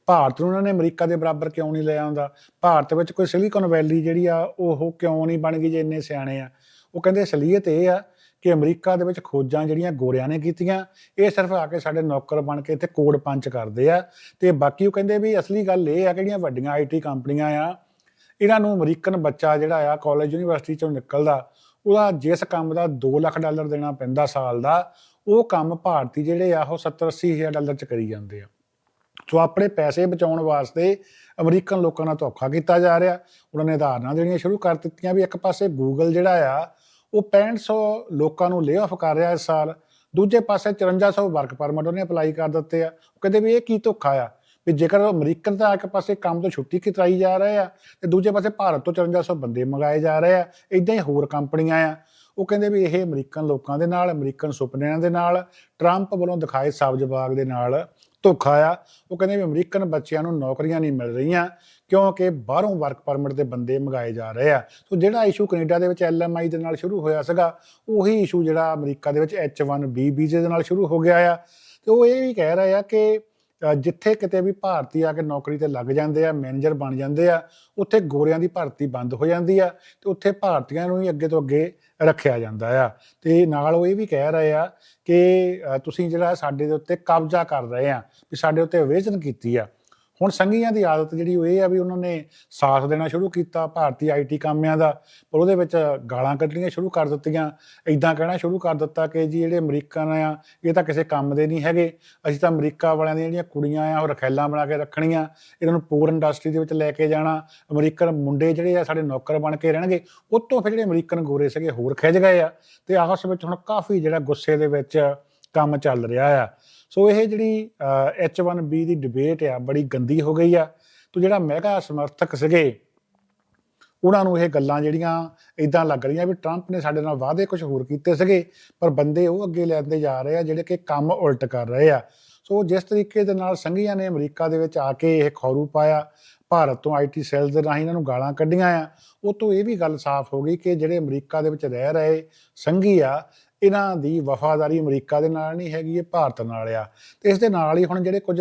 ਭਾਰਤ ਨੂੰ ਉਹਨਾਂ ਨੇ ਅਮਰੀਕਾ ਦੇ ਬਰਾਬਰ ਕਿਉਂ ਨਹੀਂ ਲੈ ਆਉਂਦਾ? ਭਾਰਤ ਵਿੱਚ ਕੋਈ ਸਿਲੀਕਨ ਵੈਲੀ ਜਿਹੜੀ ਆ, ਉਹ ਕਿਉਂ ਨਹੀਂ ਬਣ ਗਈ ਜੇ ਇੰਨੇ ਸਿਆਣੇ ਆ? ਉਹ ਕਹਿੰਦੇ ਅਸਲੀਅਤ ਇਹ ਆ ਕਿ ਅਮਰੀਕਾ ਦੇ ਵਿੱਚ ਖੋਜਾਂ ਜਿਹੜੀਆਂ ਗੋਰਿਆਂ ਨੇ ਕੀਤੀਆਂ, ਇਹ ਸਿਰਫ ਆ ਕੇ ਸਾਡੇ ਨੌਕਰ ਬਣ ਕੇ ਇੱਥੇ ਕੋਡ ਪੰਚ ਕਰਦੇ ਆ। ਤੇ ਬਾਕੀ ਉਹ ਕਹਿੰਦੇ ਵੀ ਅਸਲੀ ਗੱਲ ਇਹ ਆ ਕਿ ਜਿਹੜੀਆਂ ਵੱਡੀਆਂ ਆਈਟੀ ਕੰਪਨੀਆਂ ਆ, ਇਹਨਾਂ ਨੂੰ ਅਮਰੀਕਨ ਬੱਚਾ ਜਿਹੜਾ ਆ ਕਾਲਜ ਯੂਨੀਵਰਸਿਟੀ ਚੋਂ ਨਿਕਲਦਾ, ਉਹਦਾ ਜਿਸ ਕੰਮ ਦਾ 2 ਲੱਖ ਡਾਲਰ ਦੇਣਾ ਪੈਂਦਾ ਸਾਲ ਦਾ, ਉਹ ਕੰਮ ਭਾਰਤੀ ਜਿਹੜੇ ਆ ਉਹ 70 80 ਹਜ਼ਾਰ ਡਾਲਰ ਚ ਕਰੀ ਜਾਂਦੇ ਆ। ਸੋ ਆਪਣੇ ਪੈਸੇ ਬਚਾਉਣ ਵਾਸਤੇ ਅਮਰੀਕਨ ਲੋਕਾਂ ਨਾਲ ਧੋਖਾ ਕੀਤਾ ਜਾ ਰਿਹਾ। ਉਹਨਾਂ ਨੇ ਉਦਾਹਰਨਾਂ ਦੇਣੀਆਂ ਸ਼ੁਰੂ ਕਰ ਦਿੱਤੀਆਂ ਵੀ ਇੱਕ ਪਾਸੇ ਗੂਗਲ ਜਿਹੜਾ ਆ ਉਹ 6500 ਲੋਕਾਂ ਨੂੰ ਲੇ ਆਫ ਕਰ ਰਿਹਾ ਇਸ ਸਾਲ। ਦੂਜੇ ਪਾਸੇ 5400 ਵਰਕ ਪਰਮਿਟ ਉਹਨੇ ਅਪਲਾਈ ਕਰ ਦਿੱਤੇ ਆ। ਉਹ ਕਹਿੰਦੇ ਵੀ ਇਹ ਕੀ ਧੋਖਾ ਆ? ਵੀ ਜੇਕਰ ਅਮਰੀਕਨ ਤਾਂ ਇੱਕ ਪਾਸੇ ਕੰਮ ਤੋਂ ਛੁੱਟੀ ਕਿਤਰਾਈ ਜਾ ਰਹੇ ਆ, ਤੇ ਦੂਜੇ ਪਾਸੇ ਭਾਰਤ ਤੋਂ 5400 ਬੰਦੇ ਮੰਗਾਏ ਜਾ ਰਹੇ ਆ ਇਦਾਂ ਹੀ ਹੋਰ ਕੰਪਨੀਆਂ ਆ। ਉਹ ਕਹਿੰਦੇ ਵੀ ਇਹ ਅਮਰੀਕਨ ਲੋਕਾਂ ਦੇ ਨਾਲ, ਅਮਰੀਕਨ ਸੁਪਨਿਆਂ ਦੇ ਨਾਲ ਟਰੰਪ ਵੱਲੋਂ ਦਿਖਾਏ ਸਬਜ਼ ਬਾਗ ਦੇ ਨਾਲ ਧੋਖਾ ਆ। ਉਹ ਕਹਿੰਦੇ ਵੀ ਅਮਰੀਕਨ ਬੱਚਿਆਂ ਨੂੰ ਨੌਕਰੀਆਂ ਨਹੀਂ ਮਿਲ ਰਹੀਆਂ ਕਿਉਂਕਿ ਬਾਹਰੋਂ ਵਰਕ ਪਰਮਿਟ ਦੇ ਬੰਦੇ ਮੰਗਾਏ ਜਾ ਰਹੇ ਆ। ਸੋ ਜਿਹੜਾ ਇਸ਼ੂ ਕੈਨੇਡਾ ਦੇ ਵਿੱਚ ਐਲਐਮਆਈ ਦੇ ਨਾਲ ਸ਼ੁਰੂ ਹੋਇਆ ਸੀਗਾ, ਉਹੀ ਇਸ਼ੂ ਜਿਹੜਾ ਅਮਰੀਕਾ ਦੇ ਵਿੱਚ H1B ਵੀਜ਼ੇ ਦੇ ਨਾਲ ਸ਼ੁਰੂ ਹੋ ਗਿਆ ਆ। ਤੇ ਉਹ ਇਹ ਵੀ ਕਹਿ ਰਹੇ ਆ ਕਿ ਜਿੱਥੇ ਕਿਤੇ ਵੀ ਭਾਰਤੀ ਆ ਕੇ ਨੌਕਰੀ ਤੇ ਲੱਗ ਜਾਂਦੇ ਆ ਮੈਨੇਜਰ ਬਣ ਜਾਂਦੇ ਆ, ਉੱਥੇ ਗੋਰਿਆਂ ਦੀ ਭਰਤੀ ਬੰਦ ਹੋ ਜਾਂਦੀ ਆ ਤੇ ਉੱਥੇ ਭਾਰਤੀਆਂ ਨੂੰ ਹੀ ਅੱਗੇ ਤੋਂ ਅੱਗੇ ਰੱਖਿਆ ਜਾਂਦਾ ਆ। ਤੇ ਨਾਲ ਉਹ ਇਹ ਵੀ ਕਹਿ ਰਹੇ ਆ ਕਿ ਤੁਸੀਂ ਜਿਹੜਾ ਸਾਡੇ ਦੇ ਉੱਤੇ ਕਬਜ਼ਾ ਕਰ ਰਹੇ ਆ, ਵੀ ਸਾਡੇ ਉੱਤੇ ਵਿਵੇਚਨ ਕੀਤੀ ਆ। ਹੁਣ ਸੰਘੀਆਂ ਦੀ ਆਦਤ ਜਿਹੜੀ ਉਹ ਇਹ ਆ ਵੀ ਉਹਨਾਂ ਨੇ ਸਾਥ ਦੇਣਾ ਸ਼ੁਰੂ ਕੀਤਾ, ਭਾਰਤੀ ਆਈਟੀ ਕਾਮਿਆਂ ਦਾ, ਪਰ ਉਹਦੇ ਵਿੱਚ ਗਾਲਾਂ ਕੱਢਣੀਆਂ ਸ਼ੁਰੂ ਕਰ ਦਿੱਤੀਆਂ। ਇਦਾਂ ਕਹਿਣਾ ਸ਼ੁਰੂ ਕਰ ਦਿੱਤਾ ਕਿ ਜੀ ਜਿਹੜੇ ਅਮਰੀਕਨ ਆ, ਇਹ ਤਾਂ ਕਿਸੇ ਕੰਮ ਦੇ ਨਹੀਂ ਹੈਗੇ। ਅਸੀਂ ਤਾਂ ਅਮਰੀਕਾ ਵਾਲਿਆਂ ਦੀਆਂ ਜਿਹੜੀਆਂ ਕੁੜੀਆਂ ਆ, ਉਹ ਰਖੈਲਾਂ ਬਣਾ ਕੇ ਰੱਖਣੀਆਂ। ਇਹਨਾਂ ਨੂੰ ਪੂਰ ਇੰਡਸਟਰੀ ਦੇ ਵਿੱਚ ਲੈ ਕੇ ਜਾਣਾ। ਅਮਰੀਕਨ ਮੁੰਡੇ ਜਿਹੜੇ ਆ, ਸਾਡੇ ਨੌਕਰ ਬਣ ਕੇ ਰਹਿਣਗੇ। ਉਤੋਂ ਫਿਰ ਜਿਹੜੇ ਅਮਰੀਕਨ ਗੋਰੇ ਸੀਗੇ, ਹੋਰ ਖਿੱਚ ਗਏ ਆ। ਤੇ ਆਪਸ ਵਿੱਚ ਹੁਣ ਕਾਫੀ ਜਿਹੜਾ ਗੁੱਸੇ ਦੇ ਵਿੱਚ ਕੰਮ ਚੱਲ ਰਿਹਾ ਆ। ਸੋ ਇਹ ਜਿਹੜੀ ਅਹ, H1B ਦੀ ਡਿਬੇਟ ਆ ਬੜੀ ਗੰਦੀ ਹੋ ਗਈ ਆ। ਤੇ ਜਿਹੜਾ ਮਹਿਗਾ ਸਮਰਥਕ ਸੀਗੇ ਉਹਨਾਂ ਨੂੰ ਇਹ ਗੱਲਾਂ ਜਿਹੜੀਆਂ ਇਦਾਂ ਲੱਗ ਰਹੀਆਂ ਵੀ ਟਰੰਪ ਨੇ ਸਾਡੇ ਨਾਲ ਵਾਅਦੇ ਕੁਝ ਹੋਰ ਕੀਤੇ ਸੀਗੇ ਪਰ ਬੰਦੇ ਉਹ ਅੱਗੇ ਲੈਂਦੇ ਜਾ ਰਹੇ ਆ ਜਿਹੜੇ ਕਿ ਕੰਮ ਉਲਟ ਕਰ ਰਹੇ ਆ। ਸੋ ਜਿਸ ਤਰੀਕੇ ਦੇ ਨਾਲ ਸੰਘੀਆਂ ਨੇ ਅਮਰੀਕਾ ਦੇ ਵਿੱਚ ਆ ਕੇ ਇਹ ਖੌਰੂ ਪਾਇਆ ਭਾਰਤ ਤੋਂ ਆਈਟੀ ਸੈੱਲਸ ਦੇ ਰਾਹੀਂ ਇਹਨਾਂ ਨੂੰ ਗਾਲਾਂ ਕੱਢੀਆਂ ਆ ਉਹ ਤੋਂ ਇਹ ਵੀ ਗੱਲ ਸਾਫ਼ ਹੋ ਗਈ ਕਿ ਜਿਹੜੇ ਅਮਰੀਕਾ ਦੇ ਵਿੱਚ ਰਹਿ ਰਹੇ ਸੰਘੀ ਆ ਇਹਨਾਂ ਦੀ ਵਫਾਦਾਰੀ ਅਮਰੀਕਾ ਦੇ ਨਾਲ ਨਹੀਂ ਹੈਗੀ, ਇਹ ਭਾਰਤ ਨਾਲ ਆ। ਤੇ ਇਸ ਦੇ ਨਾਲ ਹੀ ਹੁਣ ਜਿਹੜੇ ਕੁਝ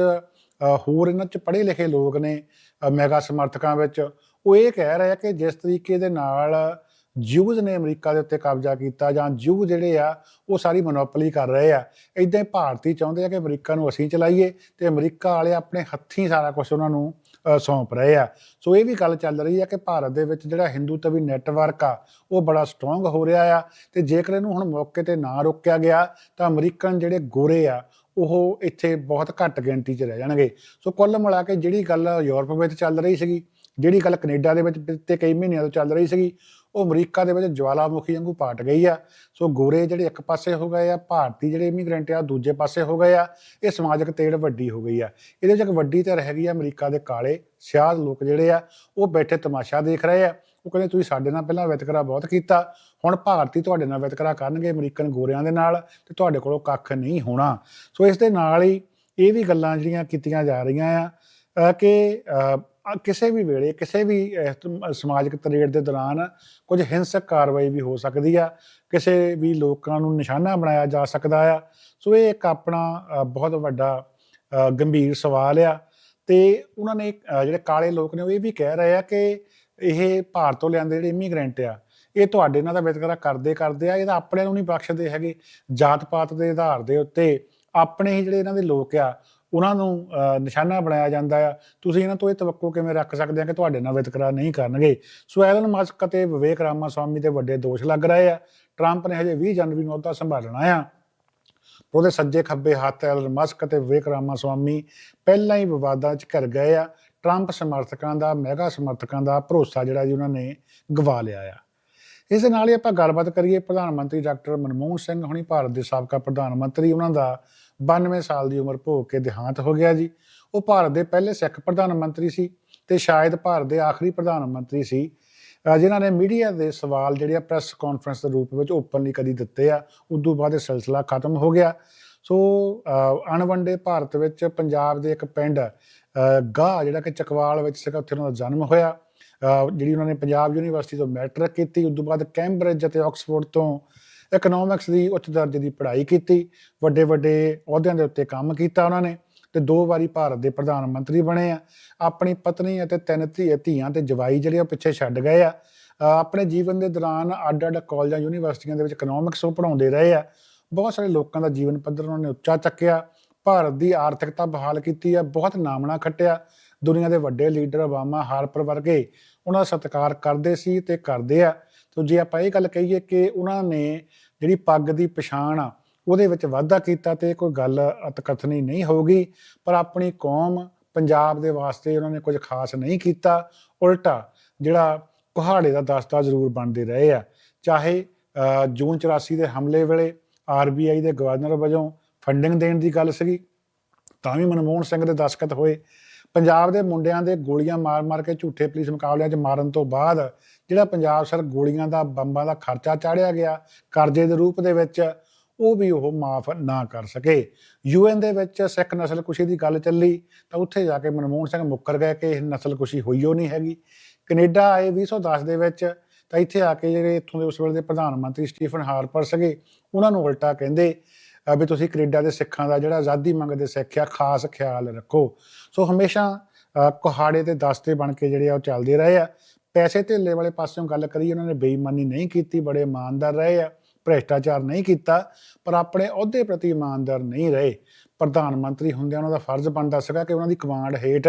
ਹੋਰ ਇਹਨਾਂ ਚ ਪੜ੍ਹੇ ਲਿਖੇ ਲੋਕ ਨੇ ਮੈਗਾ ਸਮਰਥਕਾਂ ਵਿੱਚ, ਉਹ ਇਹ ਕਹਿ ਰਹੇ ਆ ਕਿ ਜਿਸ ਤਰੀਕੇ ਦੇ ਨਾਲ ਜਿਊਜ਼ ਨੇ ਅਮਰੀਕਾ ਦੇ ਉੱਤੇ ਕਬਜ਼ਾ ਕੀਤਾ ਜਾਂ ਜਿਊ ਜਿਹੜੇ ਆ, ਉਹ ਸਾਰੀ ਮੋਨੋਪੋਲੀ ਕਰ ਰਹੇ ਆ। ਇਦਾਂ ਹੀ ਭਾਰਤੀ ਚਾਹੁੰਦੇ ਆ ਕਿ ਅਮਰੀਕਾ ਨੂੰ ਅਸੀਂ ਚਲਾਈਏ ਤੇ ਅਮਰੀਕਾ ਵਾਲੇ ਆਪਣੇ ਹੱਥੀਂ ਸਾਰਾ ਕੁਝ ਉਹਨਾਂ ਨੂੰ ਸੌਂਪ ਰਹੇ ਆ। ਸੋ ਇਹ ਵੀ ਗੱਲ ਚੱਲ ਰਹੀ ਆ ਕਿ ਭਾਰਤ ਦੇ ਵਿੱਚ ਜਿਹੜਾ ਹਿੰਦੂ ਤਵੀ ਨੈਟਵਰਕ ਆ, ਉਹ ਬੜਾ ਸਟਰੋਂਗ ਹੋ ਰਿਹਾ ਆ ਤੇ ਜੇਕਰ ਇਹਨੂੰ ਹੁਣ ਮੌਕੇ ਤੇ ਨਾ ਰੋਕਿਆ ਗਿਆ, ਤਾਂ ਅਮਰੀਕਨ ਜਿਹੜੇ ਗੋਰੇ ਆ, ਉਹ ਇੱਥੇ ਬਹੁਤ ਘੱਟ ਗਿਣਤੀ 'ਚ ਰਹਿ ਜਾਣਗੇ। ਸੋ ਕੁੱਲ ਮਿਲਾ ਕੇ ਜਿਹੜੀ ਗੱਲ ਯੂਰਪ ਵਿੱਚ ਚੱਲ ਰਹੀ ਸੀਗੀ, ਜਿਹੜੀ ਗੱਲ ਕੈਨੇਡਾ ਦੇ ਵਿੱਚ ਤੇ ਕਈ ਮਹੀਨਿਆਂ ਤੋਂ ਚੱਲ ਰਹੀ ਸੀਗੀ ਉਹ ਅਮਰੀਕਾ ਦੇ ਵਿੱਚ ਜਵਾਲਾਮੁਖੀ ਵਾਂਗੂ ਪਾਟ ਗਈ ਆ। ਸੋ ਗੋਰੇ ਜਿਹੜੇ ਇੱਕ ਪਾਸੇ ਹੋ ਗਏ ਆ, ਭਾਰਤੀ ਜਿਹੜੇ ਇਮੀਗ੍ਰੈਂਟ ਆ, ਦੂਜੇ ਪਾਸੇ ਹੋ ਗਏ ਆ, ਇਹ ਸਮਾਜਿਕ ਤੇੜ ਵੱਡੀ ਹੋ ਗਈ ਆ। ਇਹਦੇ ਵਿੱਚ ਇੱਕ ਵੱਡੀ ਧਿਰ ਹੈਗੀ ਆ ਅਮਰੀਕਾ ਦੇ ਕਾਲੇ ਸਿਆਹ ਲੋਕ ਜਿਹੜੇ ਆ, ਉਹ ਬੈਠੇ ਤਮਾਸ਼ਾ ਦੇਖ ਰਹੇ ਆ। ਉਹ ਕਹਿੰਦੇ, ਤੁਸੀਂ ਸਾਡੇ ਨਾਲ ਪਹਿਲਾਂ ਵਿਤਕਰਾ ਬਹੁਤ ਕੀਤਾ। ਹੁਣ ਭਾਰਤੀ ਤੁਹਾਡੇ ਨਾਲ ਵਿਤਕਰਾ ਕਰਨਗੇ ਅਮਰੀਕਨ ਗੋਰਿਆਂ ਦੇ ਨਾਲ ਤੇ ਤੁਹਾਡੇ ਕੋਲੋਂ ਕੱਖ ਨਹੀਂ ਹੋਣਾ। ਸੋ ਇਸ ਦੇ ਨਾਲ ਹੀ ਇਹ ਵੀ ਗੱਲਾਂ ਜਿਹੜੀਆਂ ਕੀਤੀਆਂ ਜਾ ਰਹੀਆਂ ਆ ਕਿ ਕਿਸੇ ਵੀ ਵੇਲੇ, ਕਿਸੇ ਵੀ ਸਮਾਜਿਕ ਤਰੇੜ ਦੇ ਦੌਰਾਨ ਕੁਝ ਹਿੰਸਕ ਕਾਰਵਾਈ ਵੀ ਹੋ ਸਕਦੀ ਆ। ਕਿਸੇ ਵੀ ਲੋਕਾਂ ਨੂੰ ਨਿਸ਼ਾਨਾ ਬਣਾਇਆ ਜਾ ਸਕਦਾ ਆ। ਸੋ ਇਹ ਇੱਕ ਆਪਣਾ ਬਹੁਤ ਵੱਡਾ ਗੰਭੀਰ ਸਵਾਲ ਆ ਤੇ ਉਹਨਾਂ ਨੇ ਜਿਹੜੇ ਕਾਲੇ ਲੋਕ ਨੇ ਉਹ ਇਹ ਵੀ ਕਹਿ ਰਹੇ ਆ ਕਿ ਇਹ ਭਾਰਤ ਤੋਂ ਲਿਆਂਦੇ ਜਿਹੜੇ ਇਮੀਗ੍ਰੈਂਟ ਆ, ਇਹ ਤੁਹਾਡੇ ਨਾਲ ਦਾ ਵਿਤਕਰਾ ਕਰਦੇ ਕਰਦੇ ਆ, ਇਹ ਤਾਂ ਆਪਣੇ ਨੂੰ ਨਹੀਂ ਬਖਸ਼ਦੇ ਹੈਗੇ। ਜਾਤ ਪਾਤ ਦੇ ਆਧਾਰ ਦੇ ਉੱਤੇ ਆਪਣੇ ਹੀ ਜਿਹੜੇ ਇਹਨਾਂ ਦੇ ਲੋਕ ਆ ਉਹਨਾਂ ਨੂੰ ਅ, ਨਿਸ਼ਾਨਾ ਬਣਾਇਆ ਜਾਂਦਾ ਆ। ਤੁਸੀਂ ਇਹਨਾਂ ਤੋਂ ਇਹ ਤਵੱਕੋ ਕਿਵੇਂ ਰੱਖ ਸਕਦੇ ਆ ਕਿ ਤੁਹਾਡੇ ਨਾਲ ਵਿਤਕਰਾ ਨਹੀਂ ਕਰਨਗੇ? ਸੋ ਐਲਨ ਮਸਕ ਅਤੇ ਵਿਵੇਕ ਰਾਮਾ ਸਵਾਮੀ ਤੇ ਵੱਡੇ ਦੋਸ਼ ਲੱਗ ਰਹੇ ਆ। ਟਰੰਪ ਨੇ ਹਜੇ 20 ਜਨਵਰੀ ਨੂੰ ਅਹੁਦਾ ਸੰਭਾਲਣਾ ਆ। ਉਹਦੇ ਸੱਜੇ ਖੱਬੇ ਹੱਥ ਐਲਨ ਮਸਕ ਅਤੇ ਵਿਵੇਕ ਰਾਮਾ ਸਵਾਮੀ ਪਹਿਲਾਂ ਹੀ ਵਿਵਾਦਾਂ 'ਚ ਘਿਰ ਗਏ ਆ। ਟਰੰਪ ਸਮਰਥਕਾਂ ਦਾ ਮੈਗਾ ਸਮਰਥਕਾਂ ਦਾ ਭਰੋਸਾ ਜਿਹੜਾ ਜੀ ਉਹਨਾਂ ਨੇ ਗਵਾ ਲਿਆ ਆ। ਇਸ ਦੇ ਨਾਲ ਹੀ ਆਪਾਂ ਗੱਲਬਾਤ ਕਰੀਏ ਪ੍ਰਧਾਨ ਮੰਤਰੀ ਡਾਕਟਰ ਮਨਮੋਹਨ ਸਿੰਘ ਹੁਣੀ ਭਾਰਤ ਦੇ ਸਾਬਕਾ ਪ੍ਰਧਾਨ ਮੰਤਰੀ ਉਹਨਾਂ ਦਾ 92 ਸਾਲ ਦੀ ਉਮਰ ਭੋਗ ਕੇ ਦੇਹਾਂਤ ਹੋ ਗਿਆ ਜੀ। ਉਹ ਭਾਰਤ ਦੇ ਪਹਿਲੇ ਸਿੱਖ ਪ੍ਰਧਾਨ ਮੰਤਰੀ ਸੀ ਤੇ ਸ਼ਾਇਦ ਭਾਰਤ ਦੇ ਆਖਰੀ ਪ੍ਰਧਾਨ ਮੰਤਰੀ ਸੀ। ਅਹ ਜਿਨ੍ਹਾਂ ਨੇ ਮੀਡੀਆ ਦੇ ਸਵਾਲ ਜਿਹੜੇ ਆ ਪ੍ਰੈਸ ਕਾਨਫਰੰਸ ਦੇ ਰੂਪ ਵਿੱਚ ਓਪਨਲੀ ਕਦੀ ਦਿੱਤੇ ਆ, ਉਦੋਂ ਬਾਅਦ ਇਹ ਸਿਲਸਿਲਾ ਖਤਮ ਹੋ ਗਿਆ। ਸੋ ਅਣਵੰਡੇ ਭਾਰਤ ਵਿੱਚ ਪੰਜਾਬ ਦੇ ਇੱਕ ਪਿੰਡ, ਅਹ ਗਾਹ ਜਿਹੜਾ ਕਿ ਚਕਵਾਲ ਵਿੱਚ ਸੀਗਾ, ਉੱਥੇ ਉਹਨਾਂ ਦਾ ਜਨਮ ਹੋਇਆ। ਅਹ ਜਿਹੜੀ ਉਹਨਾਂ ਨੇ ਪੰਜਾਬ ਯੂਨੀਵਰਸਿਟੀ ਤੋਂ ਮੈਟ੍ਰਿਕ ਕੀਤੀ, ਉਦੋਂ ਬਾਅਦ ਕੈਂਬਰਿਜ ਅਤੇ ਆਕਸਫੋਰਡ ਤੋਂ ਇਕਨੋਮਿਕਸ ਦੀ ਉੱਚ ਦਰਜੇ ਦੀ ਪੜ੍ਹਾਈ ਕੀਤੀ, ਵੱਡੇ ਵੱਡੇ ਅਹੁਦਿਆਂ ਦੇ ਉੱਤੇ ਕੰਮ ਕੀਤਾ ਉਹਨਾਂ ਨੇ ਤੇ ਦੋ ਵਾਰੀ ਭਾਰਤ ਦੇ ਪ੍ਰਧਾਨ ਮੰਤਰੀ ਬਣੇ ਆ। ਆਪਣੀ ਪਤਨੀ ਅਤੇ ਤਿੰਨ ਧੀ- ਧੀਆਂ ਤੇ ਜਵਾਈ ਜਿਹੜੇ ਉਹ ਪਿੱਛੇ ਛੱਡ ਗਏ ਆ। ਆਪਣੇ ਜੀਵਨ ਦੇ ਦੌਰਾਨ ਅੱਡ-ਅੱਡ ਕਾਲਜਾਂ, ਯੂਨੀਵਰਸਿਟੀਆਂ ਦੇ ਵਿੱਚ ਇਕਨੋਮਿਕਸ ਉਹ ਪੜ੍ਹਾਉਂਦੇ ਰਹੇ ਆ। ਬਹੁਤ ਸਾਰੇ ਲੋਕਾਂ ਦਾ ਜੀਵਨ ਪੱਧਰ ਉਹਨਾਂ ਨੇ ਉੱਚਾ ਚੱਕਿਆ। ਭਾਰਤ ਦੀ ਆਰਥਿਕਤਾ ਬਹਾਲ ਕੀਤੀ ਆ, ਬਹੁਤ ਨਾਮਣਾ ਖੱਟਿਆ। ਦੁਨੀਆ ਦੇ ਵੱਡੇ ਲੀਡਰ ਓਬਾਮਾ ਹਾਰਪਰ ਵਰਗੇ ਉਹਨਾਂ ਦਾ ਸਤਿਕਾਰ ਕਰਦੇ ਸੀ ਤੇ ਕਰਦੇ ਆ। ਤੋ ਜੇ ਆਪਾਂ ਇਹ ਗੱਲ ਕਹੀਏ ਕਿ ਉਹਨਾਂ ਨੇ ਜਿਹੜੀ ਪੱਗ ਦੀ ਪਛਾਣ ਆ, ਉਹਦੇ ਵਿੱਚ ਵਾਧਾ ਕੀਤਾ ਤੇ ਕੋਈ ਗੱਲ ਅਤਕਥਨੀ ਨਹੀਂ ਹੋਊਗੀ, ਪਰ ਆਪਣੀ ਕੌਮ ਪੰਜਾਬ ਦੇ ਵਾਸਤੇ ਉਹਨਾਂ ਨੇ ਕੁਝ ਖਾਸ ਨਹੀਂ ਕੀਤਾ। ਉਲਟਾ ਜਿਹੜਾ ਕੁਹਾੜੇ ਦਾ ਦਸਤਾ ਜ਼ਰੂਰ ਬਣਦੇ ਰਹੇ ਆ। ਚਾਹੇ ਜੂਨ 84 ਦੇ ਹਮਲੇ ਵੇਲੇ ਆਰਬੀਆਈ ਦੇ ਗਵਰਨਰ ਵਜੋਂ ਫੰਡਿੰਗ ਦੇਣ ਦੀ ਗੱਲ ਸੀਗੀ, ਤਾਂ ਵੀ ਮਨਮੋਹਨ ਸਿੰਘ ਦੇ ਦਸਖਤ ਹੋਏ। ਪੰਜਾਬ ਦੇ ਮੁੰਡਿਆਂ ਦੇ ਗੋਲੀਆਂ ਮਾਰ-ਮਾਰ ਕੇ ਝੂਠੇ ਪੁਲਿਸ ਮੁਕਾਬਲਿਆਂ 'ਚ ਮਾਰਨ ਤੋਂ ਬਾਅਦ ਜਿਹੜਾ ਪੰਜਾਬ ਸਰ ਗੋਲੀਆਂ ਦਾ, ਬੰਬਾਂ ਦਾ ਖਰਚਾ ਚਾੜਿਆ ਗਿਆ, ਕਰਜ਼ੇ ਦੇ ਰੂਪ ਦੇ ਵਿੱਚ, ਉਹ ਵੀ ਉਹ ਮਾਫ ਨਾ ਕਰ ਸਕੇ। ਯੂਐਨ ਦੇ ਵਿੱਚ ਸਿੱਖ ਨਸਲਕੁਸ਼ੀ ਦੀ ਗੱਲ ਚੱਲੀ ਤਾਂ ਉੱਥੇ ਜਾ ਕੇ ਮਨਮੋਹਨ ਸਿੰਘ ਮੁੱਕਰ ਗਏ ਕਿ ਇਹ ਨਸਲਕੁਸ਼ੀ ਹੋਈ ਉਹ ਨਹੀਂ ਹੈਗੀ। ਕੈਨੇਡਾ ਆਏ 2010 ਦੇ ਵਿੱਚ ਤਾਂ ਇੱਥੇ ਆ ਕੇ ਜਿਹੜੇ ਇੱਥੋਂ ਦੇ ਉਸ ਵੇਲੇ ਦੇ ਪ੍ਰਧਾਨ ਮੰਤਰੀ ਸਟੀਫਨ ਹਾਰਪਰ ਸੀਗੇ, ਉਹਨਾਂ ਨੂੰ ਉਲਟਾ ਕਹਿੰਦੇ ਵੀ ਤੁਸੀਂ ਕੈਨੇਡਾ ਦੇ ਸਿੱਖਾਂ ਦਾ ਜਿਹੜਾ ਆਜ਼ਾਦੀ ਮੰਗਦੇ ਸਿੱਖ ਆ, ਖਾਸ ਖਿਆਲ ਰੱਖੋ। ਸੋ ਹਮੇਸ਼ਾ ਕੁਹਾੜੇ ਤੇ ਦਸਤੇ ਬਣ ਕੇ ਜਿਹੜੇ ਆ ਉਹ ਚੱਲਦੇ ਰਹੇ ਆ। ਪੈਸੇ ਧੇਲੇ ਵਾਲੇ ਪਾਸਿਓਂ ਗੱਲ ਕਰੀ ਉਹਨਾਂ ਨੇ ਬੇਈਮਾਨੀ ਨਹੀਂ ਕੀਤੀ, ਬੜੇ ਇਮਾਨਦਾਰ ਰਹੇ ਆ, ਭ੍ਰਿਸ਼ਟਾਚਾਰ ਨਹੀਂ ਕੀਤਾ, ਪਰ ਆਪਣੇ ਅਹੁਦੇ ਪ੍ਰਤੀ ਇਮਾਨਦਾਰ ਨਹੀਂ ਰਹੇ। ਪ੍ਰਧਾਨ ਮੰਤਰੀ ਹੁੰਦਿਆਂ ਉਹਨਾਂ ਦਾ ਫਰਜ਼ ਬਣਦਾ ਸੀਗਾ ਕਿ ਉਹਨਾਂ ਦੀ ਕਮਾਂਡ ਹੇਠ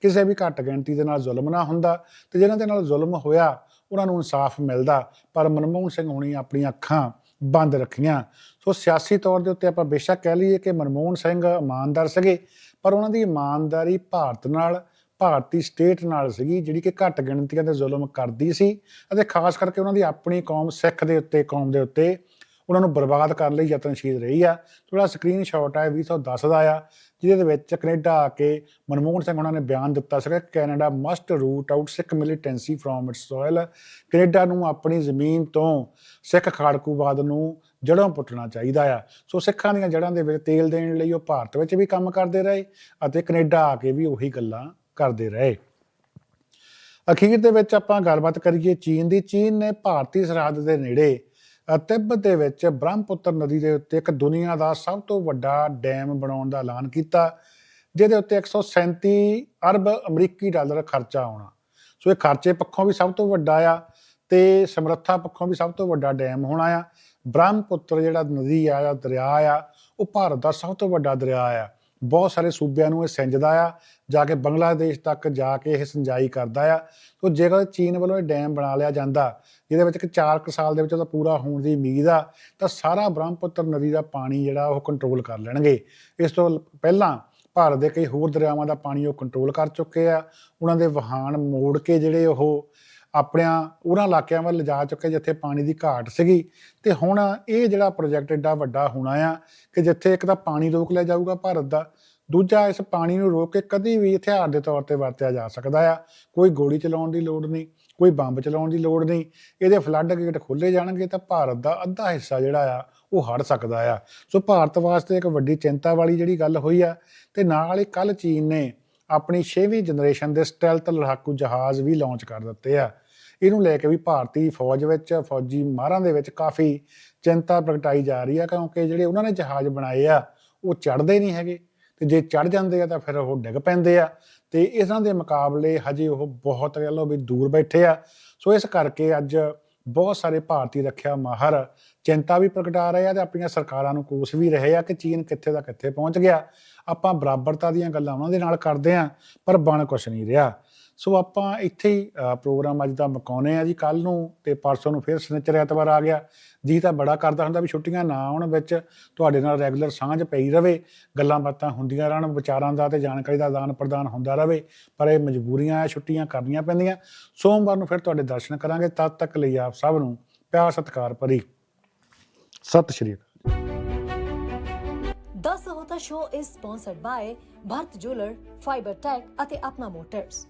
ਕਿਸੇ ਵੀ ਘੱਟ ਗਿਣਤੀ ਦੇ ਨਾਲ ਜ਼ੁਲਮ ਨਾ ਹੁੰਦਾ ਤੇ ਜਿਨ੍ਹਾਂ ਦੇ ਨਾਲ ਜ਼ੁਲਮ ਹੋਇਆ, ਉਹਨਾਂ ਨੂੰ ਇਨਸਾਫ ਮਿਲਦਾ। ਪਰ ਮਨਮੋਹਨ ਸਿੰਘ ਹੁਣੀ ਆਪਣੀਆਂ ਅੱਖਾਂ ਬੰਦ ਰੱਖੀਆਂ। ਸੋ ਸਿਆਸੀ ਤੌਰ ਦੇ ਉੱਤੇ ਆਪਾਂ ਬੇਸ਼ੱਕ ਕਹਿ ਲਈਏ ਕਿ ਮਨਮੋਹਨ ਸਿੰਘ ਇਮਾਨਦਾਰ ਸੀਗੇ, ਪਰ ਉਹਨਾਂ ਦੀ ਇਮਾਨਦਾਰੀ ਭਾਰਤ ਨਾਲ, ਭਾਰਤੀ ਸਟੇਟ ਨਾਲ ਸੀਗੀ, ਜਿਹੜੀ ਕਿ ਘੱਟ ਗਿਣਤੀਆਂ ਤੇ ਜ਼ੁਲਮ ਕਰਦੀ ਸੀ ਅਤੇ ਖਾਸ ਕਰਕੇ ਉਹਨਾਂ ਦੀ ਆਪਣੀ ਕੌਮ ਸਿੱਖ ਦੇ ਉੱਤੇ, ਕੌਮ ਦੇ ਉੱਤੇ ਉਹਨਾਂ ਨੂੰ ਬਰਬਾਦ ਕਰਨ ਲਈ ਯਤਨਸ਼ੀਲ ਰਹੀ ਆ। ਥੋੜਾ ਸਕਰੀਨਸ਼ਾਟ ਹੈ 2010 ਦਾ ਆ, ਜਿਹਦੇ ਵਿੱਚ ਕੈਨੇਡਾ ਆ ਕੇ ਮਨਮੋਹਨ ਸਿੰਘ ਉਹਨਾਂ ਨੇ ਬਿਆਨ ਦਿੱਤਾ ਸੀਗਾ, Canada must root out Sikh militancy from its soil Canada ਨੂੰ ਆਪਣੀ ਜ਼ਮੀਨ ਤੋਂ ਸਿੱਖ ਖਾੜਕੂਵਾਦ ਨੂੰ ਜੜੋਂ ਪੁੱਟਣਾ ਚਾਹੀਦਾ ਆ। ਸੋ ਸਿੱਖਾਂ ਦੀਆਂ ਜੜ੍ਹਾਂ ਦੇ ਵਿੱਚ ਤੇਲ ਦੇਣ ਲਈ ਉਹ ਭਾਰਤ ਵਿੱਚ ਵੀ ਕੰਮ ਕਰਦੇ ਰਹੇ ਅਤੇ ਕੈਨੇਡਾ ਆ ਕੇ ਵੀ ਉਹੀ ਗੱਲਾਂ ਕਰਦੇ ਰਹੇ। ਅਖੀਰ ਦੇ ਵਿੱਚ ਆਪਾਂ ਗੱਲਬਾਤ ਕਰੀਏ ਚੀਨ ਦੀ। ਚੀਨ ਨੇ ਭਾਰਤੀ ਸਰਹੱਦ ਦੇ ਨੇੜੇ ਤਿੱਬਤ ਦੇ ਵਿੱਚ ਬ੍ਰਹਮਪੁੱਤਰ ਨਦੀ ਦੇ ਉੱਤੇ ਇੱਕ ਦੁਨੀਆ ਦਾ ਸਭ ਤੋਂ ਵੱਡਾ ਡੈਮ ਬਣਾਉਣ ਦਾ ਐਲਾਨ ਕੀਤਾ, ਜਿਹਦੇ ਉੱਤੇ 137 ਅਰਬ ਅਮਰੀਕੀ ਡਾਲਰ ਖਰਚਾ ਆਉਣਾ। ਸੋ ਇਹ ਖਰਚੇ ਪੱਖੋਂ ਵੀ ਸਭ ਤੋਂ ਵੱਡਾ ਆ ਤੇ ਸਮਰੱਥਾ ਪੱਖੋਂ ਵੀ ਸਭ ਤੋਂ ਵੱਡਾ ਡੈਮ ਹੋਣਾ ਆ। ਬ੍ਰਹਮਪੁੱਤਰ ਜਿਹੜਾ ਨਦੀ ਆ, ਜਾਂ ਦਰਿਆ ਆ, ਉਹ ਭਾਰਤ ਦਾ ਸਭ ਤੋਂ ਵੱਡਾ ਦਰਿਆ ਆ। ਬਹੁਤ ਸਾਰੇ ਸੂਬਿਆਂ ਨੂੰ ਇਹ ਸਿੰਜਦਾ ਆ, ਜਾ ਕੇ ਬੰਗਲਾਦੇਸ਼ ਤੱਕ ਜਾ ਕੇ ਇਹ ਸਿੰਜਾਈ ਕਰਦਾ ਆ। ਸੋ ਜੇਕਰ ਚੀਨ ਵੱਲੋਂ ਇਹ ਡੈਮ ਬਣਾ ਲਿਆ ਜਾਂਦਾ, ਜਿਹਦੇ ਵਿੱਚ ਕਿ 4 ਕੁ ਸਾਲ ਦੇ ਵਿੱਚ ਉਹਦਾ ਪੂਰਾ ਹੋਣ ਦੀ ਉਮੀਦ ਆ, ਤਾਂ ਸਾਰਾ ਬ੍ਰਹਮਪੁੱਤਰ ਨਦੀ ਦਾ ਪਾਣੀ ਜਿਹੜਾ ਉਹ ਕੰਟਰੋਲ ਕਰ ਲੈਣਗੇ। ਇਸ ਤੋਂ ਪਹਿਲਾਂ ਭਾਰਤ ਦੇ ਕਈ ਹੋਰ ਦਰਿਆਵਾਂ ਦਾ ਪਾਣੀ ਉਹ ਕੰਟਰੋਲ ਕਰ ਚੁੱਕੇ ਆ। ਉਹਨਾਂ ਦੇ ਵਹਾਣ ਮੋੜ ਕੇ ਜਿਹੜੇ ਉਹ ਆਪਣਿਆਂ ਉਹਨਾਂ ਇਲਾਕਿਆਂ ਵੱਲ ਲਿਜਾ ਚੁੱਕੇ ਜਿੱਥੇ ਪਾਣੀ ਦੀ ਘਾਟ ਸੀਗੀ। ਤੇ ਹੁਣ ਇਹ ਜਿਹੜਾ ਪ੍ਰੋਜੈਕਟ ਏਡਾ ਵੱਡਾ ਹੋਣਾ ਆ ਕਿ ਜਿੱਥੇ ਇੱਕ ਤਾਂ ਪਾਣੀ ਰੋਕ ਲਿਆ ਜਾਊਗਾ ਭਾਰਤ ਦਾ, ਦੂਜਾ ਇਸ ਪਾਣੀ ਨੂੰ ਰੋਕ ਕੇ ਕਦੀ ਵੀ ਹਥਿਆਰ ਦੇ ਤੌਰ ਤੇ ਵਰਤਿਆ ਜਾ ਸਕਦਾ ਆ। ਕੋਈ ਗੋਲੀ ਚਲਾਉਣ ਦੀ ਲੋੜ ਨਹੀਂ, ਕੋਈ ਬੰਬ ਚਲਾਉਣ ਦੀ ਲੋੜ ਨਹੀਂ। ਇਹਦੇ ਫਲੱਡ ਗੇਟ ਖੋਲੇ ਜਾਣਗੇ ਤਾਂ ਭਾਰਤ ਦਾ ਅੱਧਾ ਹਿੱਸਾ ਜਿਹੜਾ ਆ ਉਹ ਹੜ ਸਕਦਾ ਆ। ਸੋ ਭਾਰਤ ਵਾਸਤੇ ਇੱਕ ਵੱਡੀ ਚਿੰਤਾ ਵਾਲੀ ਜਿਹੜੀ ਗੱਲ ਹੋਈ ਆ ਤੇ ਨਾਲ ਹੀ ਕੱਲ ਚੀਨ ਨੇ ਆਪਣੀ 6ਵੀਂ ਜਨਰੇਸ਼ਨ ਦੇ ਸਟੈਲਥ ਲੜਾਕੂ ਜਹਾਜ਼ ਵੀ ਲਾਂਚ ਕਰ ਦਿੱਤੇ ਆ। ਇਹਨੂੰ ਲੈ ਕੇ ਵੀ ਭਾਰਤੀ ਫੌਜ ਵਿੱਚ, ਫੌਜੀ ਮਾਹਰਾਂ ਦੇ ਵਿੱਚ ਕਾਫੀ ਚਿੰਤਾ ਪ੍ਰਗਟਾਈ ਜਾ ਰਹੀ ਆ, ਕਿਉਂਕਿ ਜਿਹੜੇ ਉਹਨਾਂ ਨੇ ਜਹਾਜ਼ ਬਣਾਏ ਆ, ਉਹ ਚੜਦੇ ਨਹੀਂ ਹੈਗੇ। ਤੇ ਜੇ ਚੜ ਜਾਂਦੇ ਆ ਤਾਂ ਫਿਰ ਉਹ ਡਿੱਗ ਪੈਂਦੇ ਆ। ਤੇ ਇਹਨਾਂ ਦੇ ਮੁਕਾਬਲੇ ਹਜੇ ਉਹ ਬਹੁਤ ਕਹਿ ਲਓ ਵੀ ਦੂਰ ਬੈਠੇ ਆ। ਸੋ ਇਸ ਕਰਕੇ ਅੱਜ ਬਹੁਤ ਸਾਰੇ ਭਾਰਤੀ ਰੱਖਿਆ ਮਾਹਰ ਚਿੰਤਾ ਵੀ ਪ੍ਰਗਟਾ ਰਹੇ ਆ ਤੇ ਆਪਣੀਆਂ ਸਰਕਾਰਾਂ ਨੂੰ ਕੋਸ ਵੀ ਰਹੇ ਆ ਕਿ ਚੀਨ ਕਿੱਥੇ ਦਾ ਕਿੱਥੇ ਪਹੁੰਚ ਗਿਆ। ਆਪਾਂ ਬਰਾਬਰਤਾ ਦੀਆਂ ਗੱਲਾਂ ਉਹਨਾਂ ਦੇ ਨਾਲ ਕਰਦੇ ਆ, ਪਰ ਬਣ ਕੁਛ ਨਹੀਂ ਰਿਹਾ। ਸੋ ਆਪਾਂ ਇੱਥੇ ਹੀ ਪ੍ਰੋਗਰਾਮ ਅੱਜ ਦਾ ਮੁਕਾਉਨੇ ਆ ਜੀ। ਕੱਲ ਨੂੰ ਤੇ ਪਰਸੋਂ ਨੂੰ ਫਿਰ ਸ਼ਨੀਚਰ ਐਤਵਾਰ ਆ ਗਿਆ। ਜੀ ਤਾਂ ਬੜਾ ਕਰਦਾ ਹੁੰਦਾ ਵੀ ਛੁੱਟੀਆਂ ਨਾ ਆਉਣ ਵਿੱਚ ਤੁਹਾਡੇ ਨਾਲ ਰੈਗੂਲਰ ਸਾਂਝ ਪਈ ਰਵੇ, ਗੱਲਾਂ ਬਾਤਾਂ ਹੁੰਦੀਆਂ ਰਹਿਣ, ਵਿਚਾਰਾਂ ਦਾ ਤੇ ਜਾਣਕਾਰੀ ਦਾ ਆਦਾਨ ਪ੍ਰਦਾਨ ਹੁੰਦਾ ਰਵੇ, ਪਰ ਇਹ ਮਜਬੂਰੀਆਂ ਆ, ਛੁੱਟੀਆਂ ਕਰਨੀਆਂ ਪੈਂਦੀਆਂ। ਸੋਮਵਾਰ ਨੂੰ ਫਿਰ ਤੁਹਾਡੇ ਦਰਸ਼ਨ ਕਰਾਂਗੇ। ਤਦ ਤੱਕ ਲਈ ਆਪ ਸਭ ਨੂੰ ਪਿਆਰ, ਸਤਿਕਾਰ ਭਰੀ। ਸਤਿ ਸ਼੍ਰੀ ਅਕਾਲ। The Sahota Show is sponsored by Bharat Jeweler, Fiber Tech ਅਤੇ ਆਪਣਾ ਮੋਟਰਸ